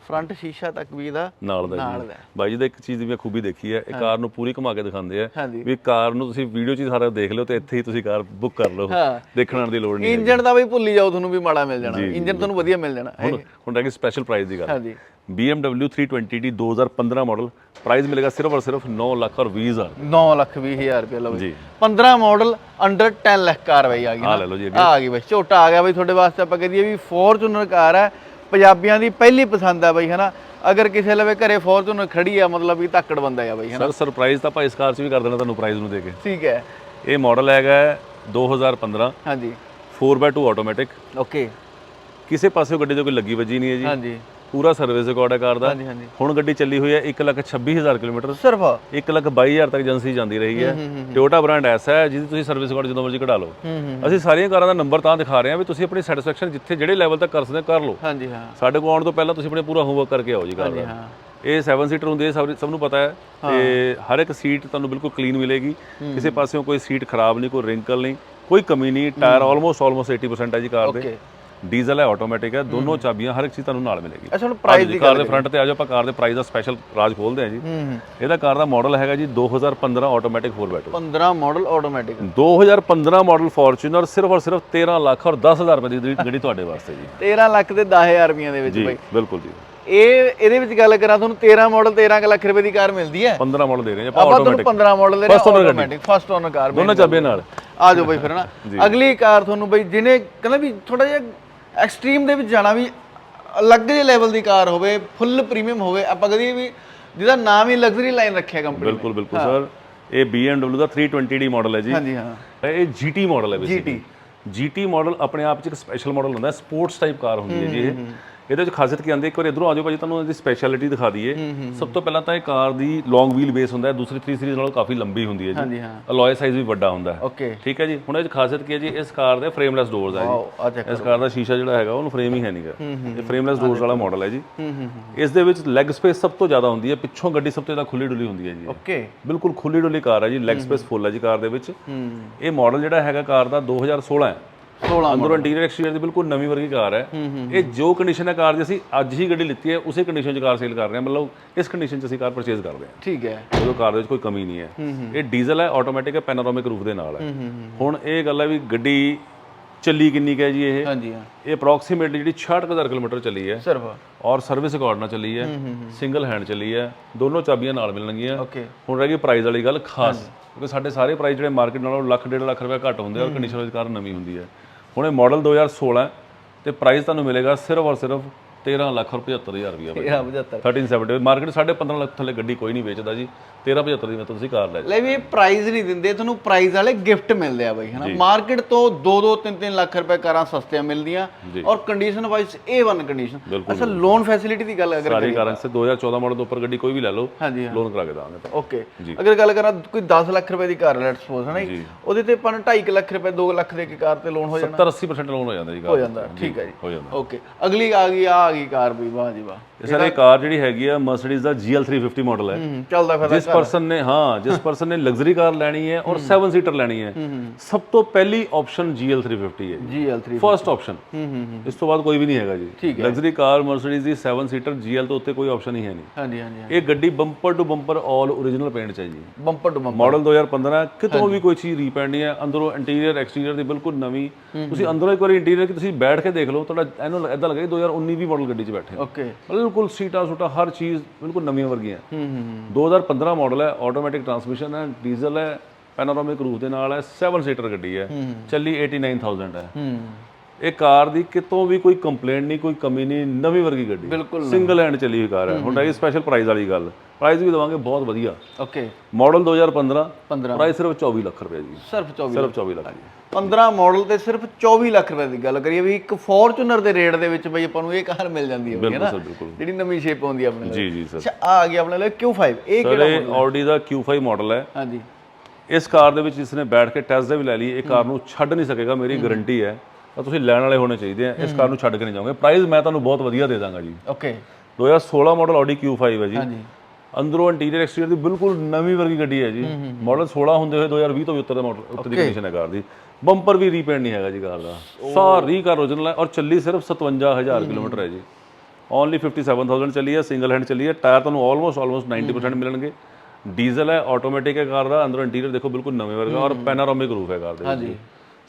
ਫਰੰਟ ਸ਼ੀਸ਼ਾ ਤੱਕ ਵੀ ਨਾਲ ਦਾ ਨਾਲ ਦਾ। ਬਾਈ ਜੀ ਦਾ ਇੱਕ ਚੀਜ਼ ਦੀ ਮੈਂ ਖੂਬੀ ਦੇਖੀ ਹੈ ਇਹ ਕਾਰ ਨੂੰ ਪੂਰੀ ਘੁਮਾ ਕੇ ਦਿਖਾਉਂਦੇ ਆ ਵੀ ਕਾਰ ਨੂੰ ਤੁਸੀਂ ਵੀਡੀਓ 'ਚ ਹੀ ਸਾਰਾ ਦੇਖ ਲਿਓ ਤੇ ਇੱਥੇ ਹੀ ਤੁਸੀਂ ਕਾਰ ਬੁੱਕ ਕਰ ਲਓ। ਦੇਖਣ ਆਉਣ ਦੀ ਲੋੜ ਨਹੀਂ ਇੰਜਨ ਦਾ ਬਈ ਭੁੱਲ ਜਾਓ ਤੁਹਾਨੂੰ ਵੀ ਮਾੜਾ ਮਿਲ ਜਾਣਾ। ਇੰਜਨ ਤੁਹਾਨੂੰ ਵਧੀਆ ਮਿਲ ਜਾਣਾ। ਹੁਣ ਹੁਣ ਰਹਿ ਗਈ ਸਪੈਸ਼ਲ ਪ੍ਰਾਈਸ ਦੀ ਗੱਲ। ਹਾਂਜੀ। BMW 320d 2015 ਮਾਡਲ ਪ੍ਰਾਈਸ ਮਿਲੇਗਾ ਸਿਰਫ ਔਰ ਸਿਰਫ 9 ਲੱਖ ਔਰ 20 ਹਜ਼ਾਰ 9 ਲੱਖ 20 ਹਜ਼ਾਰ ਰੁਪਏ ਲਓ ਜੀ। 15 ਮਾਡਲ ਅੰਡਰ 10 ਲੱਖ ਕਾਰ ਬਈ ਆ ਗਈ ਆ ਲੈ ਲਓ ਜੀ ਆ ਆ ਗਈ ਬਈ ਝੋਟਾ ਆ ਗਿਆ ਬਈ ਤੁਹਾਡੇ ਵਾਸਤੇ ਆਪਾਂ ਕਹਦੀਏ ਵੀ ਫੋਰਚੂਨਰ ਕਾਰ ਹੈ। ਪੰਜਾਬੀਆਂ ਦੀ ਪਹਿਲੀ ਪਸੰਦ ਆ ਬਈ ਹਨਾ? ਅਗਰ ਕਿਸੇ ਲਵੇ ਘਰੇ ਫੋਰਚੂਨਰ ਖੜੀ ਆ ਮਤਲਬ ਵੀ ਧੱਕੜ ਬੰਦਾ ਆ ਬਈ ਹਨਾ? ਸਰ ਸਰਪ੍ਰਾਈਜ਼ ਤਾਂ ਆਪਾਂ ਇਸ ਕਾਰ 'ਚ ਵੀ ਕਰ ਦੇਣਾ ਤੁਹਾਨੂੰ ਪ੍ਰਾਈਸ ਨੂੰ ਦੇ ਕੇ। ਠੀਕ ਹੈ। ਇਹ ਮਾਡਲ ਹੈਗਾ ਹੈ 2015 ਹਾਂਜੀ। 4x2 ਆਟੋਮੈਟਿਕ ਓਕੇ ਕਿਸੇ ਪਾਸੇ ਗੱਡੀ ਦੇ ਕੋਈ ਲੱਗੀ ਵੱਜੀ ਨਹੀਂ ਹੈ ਜੀ। ਹਾਂਜੀ। ਪੂਰਾ ਸਰਵਿਸ ਰਿਕਾਰਡ ਹੈ ਕਾਰ ਦਾ। ਹਾਂਜੀ ਹਾਂਜੀ। ਹੁਣ ਗੱਡੀ ਚੱਲੀ ਹੋਈ ਹੈ 126000 ਕਿਲੋਮੀਟਰ। ਸਿਰਫ? 122000 ਤੱਕ ਏਜੰਸੀ ਜਾਂਦੀ ਰਹੀ ਹੈ। ਟੋਯੋਟਾ ਬ੍ਰਾਂਡ ਐਸਾ ਹੈ ਜਿਹਦੀ ਤੁਸੀਂ ਸਰਵਿਸ ਰਿਕਾਰਡ ਜਦੋਂ ਮਰਜ਼ੀ ਕਢਾ ਲਓ। ਅਸੀਂ ਸਾਰੀਆਂ ਕਾਰਾਂ ਦਾ ਨੰਬਰ ਤਾਂ ਦਿਖਾ ਰਹੇ ਹਾਂ ਵੀ ਤੁਸੀਂ ਆਪਣੀ ਸੈਟੀਸਫੈਕਸ਼ਨ ਜਿੱਥੇ ਜਿਹੜੇ ਲੈਵਲ ਤੱਕ ਕਰ ਸਕਦੇ ਕਰ ਲਓ। ਹਾਂਜੀ ਹਾਂ। ਸਾਡੇ ਕੋਲ ਆਉਣ ਤੋਂ ਪਹਿਲਾਂ ਤੁਸੀਂ ਆਪਣੇ ਪੂਰਾ ਹੋਮਵਰਕ ਕਰਕੇ ਆਓ ਜੀ ਕਾਰ ਦਾ। ਹਾਂ। ਇਹ 7 ਸੀਟਰ ਹੁੰਦੀ ਹੈ ਸਭ ਨੂੰ ਪਤਾ ਹੈ। ਤੇ ਹਰ ਇੱਕ ਸੀਟ ਤੁਹਾਨੂੰ ਬਿਲਕੁਲ ਕਲੀਨ ਮਿਲੇਗੀ। ਕਿਸੇ ਪਾਸਿਓਂ ਕੋਈ ਸੀਟ ਖਰਾਬ ਨਹੀਂ ਕੋਈ ਰਿੰਕਲ ਨਹੀਂ ਕੋਈ ਕਮੀ ਨਹੀਂ। ਟਾਇਰ ਆਲਮੋਸਟ ਆਲਮੋਸਟ 80% ਹੈ ਜੀ ਕਾਰ ਦੇ। ਡੀਜ਼ਲ ਹੈ ਆਟੋਮੈਟਿਕ ਹੈ ਦੋਨੋਂ ਚਾਬੀਆਂ ਹਰ ਇੱਕ ਚੀਜ਼ ਤੁਹਾਨੂੰ ਨਾਲ ਮਿਲੇਗੀ। ਅੱਛਾ ਹੁਣ ਪ੍ਰਾਈਸ ਦੀ ਕਾਰ ਦੇ ਫਰੰਟ ਤੇ ਆ ਜਾਓ ਆਪਾਂ ਕਾਰ ਦੇ ਪ੍ਰਾਈਸ ਦਾ ਸਪੈਸ਼ਲ ਰਾਜ ਖੋਲਦੇ ਹਾਂ ਜੀ। ਇਹਦਾ ਕਾਰ ਦਾ ਮਾਡਲ ਹੈਗਾ ਜੀ 2015 automatic 4x2 15 model automatic 2015 model Fortuner ਸਿਰਫ ਔਰ ਸਿਰਫ 13 ਲੱਖ ਔਰ 10000 ਰੁਪਏ ਦੀ ਜਿਹੜੀ- ਤੁਹਾਡੇ ਵਾਸਤੇ ਜੀ। 13 ਲੱਖ ਤੇ 10000 ਰੁਪਈਆਂ ਦੇ ਵਿੱਚ ਜੀ ਬਈ। ਬਿਲਕੁਲ ਜੀ। ਇਹ ਇਹਦੇ ਵਿੱਚ ਗੱਲ ਕਰਾਂ ਤੁਹਾਨੂੰ 13 ਮਾਡਲ 13 ਕੁ ਲੱਖ ਰੁਪਏ ਦੀ ਕਾਰ ਮਿਲਦੀ ਹੈ? 15 ਮਾਡਲ ਦੇ ਰਹੇ ਆਪਾਂ ਆਪਾਂ ਤੁਹਾਨੂੰ ਆਟੋਮੈਟਿਕ 15 ਮਾਡਲ ਦੇ ਰਹੇ। ਆਟੋਮੈਟਿਕ ਫਸਟ ਓਨਰ ਕਾਰ ਦੋਨਾਂ ਚਾਬੀਆਂ ਨਾਲ। ਆ ਜਾਓ ਬਈ ਫਿਰ ਨਾ ਅਗਲੀ ਕਾਰ ਤੁਹਾਨੂੰ ਬਈ ਜਿਹਨੇ ਕਹਿੰਦਾ ਵੀ ਥੋੜਾ ਜਿਹਾ ਐਕਸਟ੍ਰੀਮ ਦੇ ਵਿੱਚ ਜਾਣਾ ਵੀ ਅਲੱਗ ਜਿਹੇ ਲੈਵਲ ਦੀ ਕਾਰ ਹੋਵੇ ਫੁੱਲ ਪ੍ਰੀਮੀਅਮ ਹੋਵੇ ਆਪਾਂ ਕਹਦੇ ਵੀ ਜਿਹਦਾ ਨਾਮ ਹੀ ਲਗਜ਼ਰੀ ਲਾਈਨ ਰੱਖਿਆ ਕੰਪਨੀ ਨੇ। ਬਿਲਕੁਲ ਬਿਲਕੁਲ ਸਰ ਇਹ BMW ਦਾ 320d ਮਾਡਲ ਹੈ ਜੀ। ਹਾਂਜੀ ਹਾਂ। ਇਹ GT ਮਾਡਲ ਹੈ GT GT ਮਾਡਲ ਆਪਣੇ ਆਪ 'ਚ ਇੱਕ ਸਪੈਸ਼ਲ ਮਾਡਲ ਹੁੰਦਾ ਹੈ ਸਪੋਰਟਸ ਟਾਈਪ ਕਾਰ ਹੁੰਦੀ ਹੈ ਜੀ ਇਹ। ਇਹਦੇ ਵਿੱਚ ਖਾਸੀਅਤ ਕੀ ਆਂਦੀ ਇੱਕ ਵਾਰ ਇਧਰੋਂ ਆ ਜਾਓ ਭਾਜੀ ਤੁਹਾਨੂੰ ਇਹਦੀ ਸਪੈਸ਼ਲਿਟੀ ਦਿਖਾ ਦਈਏ। ਸਭ ਤੋਂ ਪਹਿਲਾਂ ਤਾਂ ਇਹ ਕਾਰ ਦੀ ਲੌਂਗ ਵੀਲ ਬੇਸ ਹੁੰਦਾ ਹੈ ਦੂਸਰੀ 3 ਸੀਰੀਜ਼ ਨਾਲੋਂ ਕਾਫੀ ਲੰਬੀ ਹੁੰਦੀ ਹੈ ਜੀ। ਹਾਂਜੀ ਹਾਂ। ਅਲੋਏ ਸਾਈਜ਼ ਵੀ ਵੱਡਾ ਹੁੰਦਾ ਹੈ। ਓਕੇ ਠੀਕ ਹੈ ਜੀ? ਹੁਣ ਇਹ 'ਚ ਖਾਸੀਅਤ ਕੀ ਹੈ ਜੀ? ਇਸ ਕਾਰ ਦੇ ਫਰੇਮਲੈਸ ਡੋਰਸ ਆ ਜੀ। ਇਸ ਕਾਰ। ਦਾ ਸ਼ੀਸ਼ਾ ਜਿਹੜਾ ਹੈਗਾ ਉਹਨੂੰ ਫਰੇਮ ਹੀ ਹੈ ਨਹੀਂਗਾ ਇਹ ਫਰੇਮਲੈਸ ਡੋਰਸ ਵਾਲਾ ਮਾਡਲ ਹੈ ਜੀ। ਇਸ ਦੇ ਵਿੱਚ ਲੈਗ ਸਪੇਸ ਸਭ ਤੋਂ ਜ਼ਿਆਦਾ ਹੁੰਦੀ ਹੈ। ਪਿੱਛੋਂ ਗੱਡੀ ਸਭ ਤੋਂ ਜ਼ਿਆਦਾ ਖੁੱਲੀ ਡੁੱਲੀ ਹੁੰਦੀ ਹੈ ਜੀ। ਓਕੇ ਬਿਲਕੁਲ ਖੁੱਲੀ ਡੁੱਲੀ ਕਾਰ ਹੈ ਜੀ ਲੈਗ ਸਪੇਸ ਫੁੱਲ ਹੈ ਜੀ ਕਾਰ ਦੇ ਵਿੱਚ। ਇਹ ਮਾਡਲ ਜਿਹੜਾ ਹੈਗਾ ਕਾਰ ਦਾ 2016 ਹੈ। 16 ਅੰਦਰੋਂ ਇੰਟੀਰੀਅਰ ਐਕਸਟੀਰੀਅਰ ਦੀ ਬਿਲਕੁਲ ਨਵੀਂ ਵਰਗੀ ਕਾਰ ਹੈ। ਇਹ ਜੋ ਕੰਡੀਸ਼ਨ ਹੈ ਕਾਰ ਦੀ ਅਸੀਂ ਅੱਜ ਹੀ ਗੱਡੀ ਲਿੱਤੀ ਹੈ ਉਸੇ ਕੰਡੀਸ਼ਨ 'ਚ ਕਾਰ ਸੇਲ ਕਰ ਰਹੇ ਹਾਂ। ਮਤਲਬ ਇਸ ਕੰਡੀਸ਼ਨ 'ਚ ਅਸੀਂ ਕਾਰ ਪਰਚੇਜ਼ ਕਰਦੇ ਹਾਂ। ਠੀਕ ਹੈ। ਉਦੋਂ ਕਾਰ ਦੇ ਵਿੱਚ ਕੋਈ ਕਮੀ ਨਹੀਂ ਹੈ। ਇਹ ਡੀਜ਼ਲ ਹੈ ਆਟੋਮੈਟਿਕ ਹੈ ਪੈਨੋਰਾਮਿਕ ਰੂਫ ਦੇ ਨਾਲ ਹੈ। ਹੁਣ ਇਹ ਗੱਲ ਹੈ ਵੀ ਗੱਡੀ ਚੱਲੀ ਕਿੰਨੀ ਹੈ ਜੀ ਇਹ? ਹਾਂਜੀ ਹਾਂ। ਇਹ ਅਪਰੋਕਸੀਮੇਟਲੀ ਜਿਹੜੀ 66000 ਕਿਲੋਮੀਟਰ ਚੱਲੀ ਹੈ। ਸਿਰਫ ਔਰ ਸਰਵਿਸ ਰਿਕਾਰਡ ਨਾਲ ਚੱਲੀ ਹੈ। ਸਿੰਗਲ ਹੈਂਡ ਚੱਲੀ ਹੈ। ਦੋਨੋਂ ਚਾਬੀਆਂ ਨਾਲ ਮਿਲਣਗੀਆਂ। ਓਕੇ ਹੁਣ ਰਹਿ ਗਈ ਪ੍ਰਾਈਸ ਵਾਲੀ ਗੱਲ ਖਾਸ। ਕਿਉਂਕਿ ਸਾਡੇ ਸਾਰੇ ਪ੍ਰਾਈਸ ਜਿਹੜੇ ਮਾਰਕੀਟ ਨਾਲੋਂ ਲੱਖ ਡੇਢ ਲੱਖ ਰੁਪਏ ਘੱਟ ਹੁੰਦੇ ਆ ਔਰ ਕੰਡੀਸ਼ਨ ਕਾਰ ਨਵੀਂ ਹੁੰਦੀ ਹੈ। ਹੁਣ ਇਹ ਮਾਡਲ 2016 ਹੈ ਤੇ ਪ੍ਰਾਈਸ ਤੁਹਾਨੂੰ ਮਿਲੇਗਾ ਸਿਰਫ ਔਰ ਸਿਰਫ 13 ਲੱਖ ਔਰ 75000 ਰੁਪਏ ਇਹ 75 1370 ਮਾਰਕੀਟ 15.5 ਲੱਖ ਥੱਲੇ ਗੱਡੀ ਕੋਈ ਨਹੀਂ ਵੇਚਦਾ ਜੀ। 1375 ਦੀ ਮੈਂ ਤੁਸੀਂ ਕਾਰ ਲੈ ਲੈ ਵੀ ਇਹ ਪ੍ਰਾਈਜ਼ ਨਹੀਂ ਦਿੰਦੇ ਤੁਹਾਨੂੰ ਪ੍ਰਾਈਜ਼ ਵਾਲੇ ਗਿਫਟ ਮਿਲਦੇ ਆ ਬਈ ਹਨਾ? ਮਾਰਕੀਟ ਤੋਂ 2-2 3-3 ਲੱਖ ਰੁਪਏ ਕਾਰਾਂ ਸਸਤੀਆਂ ਮਿਲਦੀਆਂ ਔਰ ਕੰਡੀਸ਼ਨ ਵਾਈਜ਼ A1 ਕੰਡੀਸ਼ਨ। ਅੱਛਾ ਲੋਨ ਫੈਸਿਲਿਟੀ ਦੀ ਗੱਲ ਅਗਰ ਸਾਰੀ ਕਾਰਾਂ ਸੇ 2014 ਮਾਡਲ ਤੋਂ ਉੱਪਰ ਗੱਡੀ ਕੋਈ ਵੀ ਲੈ ਲਓ ਲੋਨ ਕਰਾ ਕੇ ਦਾਂਗੇ ਓਕੇ ਅਗਰ ਗੱਲ ਕਰਾਂ ਕੋਈ 10 ਲੱਖ ਰੁਪਏ ਦੀ ਕਾਰ ਲੈਟ ਸਪੋਜ਼ ਹੈ ਨਾ ਜੀ, ਜੀ। ਉਹਦੇ ਤੇ ਆਪਾਂ ਨੂੰ 2.5 ਲੱਖ ਰੁਪਏ 2 ਲੱਖ ਦੇ ਕੇ ਕਾਰ ਤੇ ਲੋਨ ਹੋ ਜਾਣਾ। 70 80% ਲੋਨ ਹੋ ਜਾਂਦਾ ਜੀ ਕਾਰ ਹੋ ਜਾਂਦਾ ਠੀਕ ਹੈ ਜੀ। ਹੋ ਜਾਂਦਾ। ਓਕੇ ਅਗਲੀ ਆ ਗਈ ਆ ਆ ਗਈ ਕਾਰ ਵੀ ਵਾਹ ਜੀ ਵਾਹ। ਇਹ ਸਾਰੇ ਕਾਰ ਜਿਹੜੀ ਹੈਗੀ ਆ ਮਰਸੀਡੀਜ਼ ਦਾ GL350 ਮਾਡਲ ਹੈ। ਚੱਲਦਾ ਫਿਰਦਾ ਜਿਸ ਪਰਸਨ ਨੇ ਹਾਂ ਜਿਸ ਪਰਸਨ ਨੇ ਲਗਜ਼ਰੀ ਕਾਰ ਲੈਣੀ ਹੈ ਔਰ 7 ਸੀਟਰ ਲੈਣੀ ਹੈ। ਸਭ ਤੋਂ ਪਹਿਲੀ ਆਪਸ਼ਨ GL350 ਹੈ ਜੀ। GL3 ਫਰਸਟ ਆਪਸ਼ਨ ਇਸ ਤੋਂ ਬਾਅਦ ਕੋਈ ਵੀ ਨਹੀਂ ਹੈਗਾ ਜੀ। ਲਗਜ਼ਰੀ ਕਾਰ ਮਰਸੀਡੀਜ਼ ਦੀ 7 ਸੀਟਰ GL ਤੋਂ ਉੱਤੇ ਕੋਈ ਆਪਸ਼ਨ ਹੀ ਹੈ ਨਹੀਂ। ਹਾਂਜੀ ਹਾਂਜੀ ਇਹ ਗੱਡੀ bumper to bumper all original paint ਚ ਹੈ ਜੀ। ਬੰਪਰ ਟੂ ਬੰਪਰ ਮਾਡਲ 2015 ਕਿਤੋਂ ਵੀ ਕੋਈ ਚੀਜ਼ ਰੀਪੇਂਟ ਨਹੀਂ ਹੈ। ਅੰਦਰੋਂ ਇੰਟੀਰੀਅਰ ਐਕਸਟੀਰੀਅਰ ਦੀ ਬਿਲਕੁਲ ਨਵੀਂ। ਤੁਸੀਂ ਅੰਦਰੋਂ ਇੱਕ ਵਾਰੀ ਇੰਟੀਰੀਅਰ ਕਿ ਤੁਸੀਂ ਬੈਠ ਕੇ ਦੇਖ ਲਓ ਤੁਹਾਡਾ ਇਹਨੂੰ ਇਦਾਂ ਲੱਗੇ 2019 ਵੀ ਮਾਡਲ ਗੱਡੀ 'ਚ ਬੈਠੇ ਓਕੇ ਬਿਲਕੁਲ ਸੀਟਾਂ ਸੂਟਾਂ ਹਰ ਚੀਜ਼ ਬਿਲਕੁਲ ਨਵੀਆਂ ਵਰਗੀਆਂ। ਹੂੰ ਹੂੰ ਹੂੰ। 2015 ਮਾਡਲ ਹੈ ਆਟੋਮੈਟਿਕ ਟਰਾਂਸਮਿਸ਼ਨ ਹੈ ਡੀਜ਼ਲ ਹੈ ਪੈਨੋਰਾਮਿਕ ਰੂਫ ਦੇ ਨਾਲ ਹੈ 7 ਸੀਟਰ ਗੱਡੀ ਹੈ ਚੱਲੀ 89000 ਹੈ। ਹੂੰ। ਇਹ ਕਾਰ ਦੀ ਕਿਤੋਂ ਵੀ ਕੋਈ ਕੰਪਲੇਂਟ ਨਹੀਂ ਕੋਈ ਕਮੀ ਨਹੀਂ ਨਵੀਂ ਵਰਗੀ ਗੱਡੀ। ਬਿਲਕੁਲ ਸਿੰਗਲ ਹੈਂਡ ਚੱਲੀ ਹੋਈ ਕਾਰ ਹੈ। ਹੁਣ ਰਹੀ ਸਪੈਸ਼ਲ ਪ੍ਰਾਈਸ ਵਾਲੀ ਗੱਲ। ਪ੍ਰਾਈਸ ਵੀ ਦਵਾਂਗੇ ਬਹੁਤ ਵਧੀਆ। ਓਕੇ ਮਾਡਲ 2015 15 ਪ੍ਰਾਈਸ ਸਿਰਫ 24 ਲੱਖ ਰੁਪਏ ਜੀ। ਸਿਰਫ 24 ਸਿਰਫ 24 ਲੱਖ ਜੀ। 15 ਮਾਡਲ ਤੇ ਸਿਰਫ 24 ਲੱਖ ਰੁਪਏ ਦੀ ਗੱਲ ਕਰੀਏ ਵੀ ਇੱਕ ਫੋਰਚੂਨਰ ਦੇ ਰੇਟ ਦੇ ਵਿੱਚ ਬਈ ਆਪਾਂ ਨੂੰ ਇਹ ਕਾਰ ਮਿਲ ਜਾਂਦੀ ਹੋਵੇ ਨਾ? ਜਿਹੜੀ ਨਵੀਂ ਸ਼ੇਪ ਆਉਂਦੀ ਆਪਣੇ ਲਈ। ਜੀ ਜੀ ਸਰ। ਅੱਛਾ ਆ ਗਿਆ ਆਪਣੇ ਲਈ Q5 ਇਹ ਸਰ ਕਿਹੜਾ ਇਹ ਆਡੀ ਦਾ Q5 ਮਾਡਲ ਹੈ। ਹਾਂਜੀ। ਇਸ ਕਾਰ ਦੇ ਵਿੱਚ ਜਿਸ ਨੇ ਬੈਠ ਕੇ ਟੈਸਟ ਦੇ ਵੀ ਲੈ ਲਈ ਇਹ ਕਾਰ ਨੂੰ ਛੱਡ ਨਹੀਂ ਸਕੇਗਾ ਮੇਰੀ ਗਾਰੰਟੀ ਹੈ। ਤਾਂ ਤੁਸੀਂ ਲੈਣ ਵਾਲੇ ਹੋਣੇ ਚਾਹੀਦੇ ਆ। ਇਸ ਕਾਰ ਨੂੰ ਛੱਡ ਕੇ ਨਹੀਂ ਜਾਓਗੇ। ਪ੍ਰਾਈਸ ਮੈਂ ਤੁਹਾਨੂੰ ਬਹੁਤ ਵਧੀਆ ਦੇ ਦਾਂਗਾ ਜੀ। ਓਕੇ 2016 ਮਾਡਲ ਆਡੀ Q5 ਹੈ ਜੀ। ਹਾਂਜੀ। ਅੰਦਰੋਂ ਇੰਟੀਰੀਅਰ ਐਕਸਟੀਰੀਅਰ ਦੀ ਬਿਲਕੁਲ ਨਵੀਂ ਵਰਗੀ ਗੱਡੀ ਹੈ ਜੀ। ਮਾਡਲ 16 ਹੁੰਦੇ ਹੋਏ 2020 ਤੋਂ ਵੀ ਉੱਤਰ ਦਾ ਮਾਡਲ ਉੱਤਰ ਦੀ ਕੰਡੀਸ਼ਨ ਹੈ ਕਾਰ ਦੀ। ਬੰਪਰ ਵੀ ਰੀਪੇਂਟ ਨਹੀਂ ਹੈਗਾ ਜੀ ਕਾਰ ਦਾ। ਸਾਰੀ ਕਾਰ origignal ਹੈ ਔਰ ਚੱਲੀ ਸਿਰਫ 57000 ਕਿਲੋਮੀਟਰ ਹੈ ਜੀ। ਓਨਲੀ 57000 ਚੱਲੀ ਹੈ ਸਿੰਗਲ ਹੈਂਡ ਚੱਲੀ ਹੈ। ਟਾਇਰ ਤੁਹਾਨੂੰ ਆਲਮੋਸਟ ਆਲਮੋਸਟ 90% ਮਿਲਣਗੇ। ਡੀਜ਼ਲ ਹੈ ਆਟੋਮੈਟਿਕ ਹੈ ਕਾਰ ਦਾ। ਅੰਦਰੋਂ ਇੰਟੀਰੀਅਰ ਦੇਖੋ ਬਿਲਕੁਲ ਨਵੇਂ ਵਰਗਾ ਔਰ ਪੈਨਾਰੋਮਿਕ ਰੂਫ ਹੈ ਕਾਰ ਦੇ ਹਾਂਜੀ।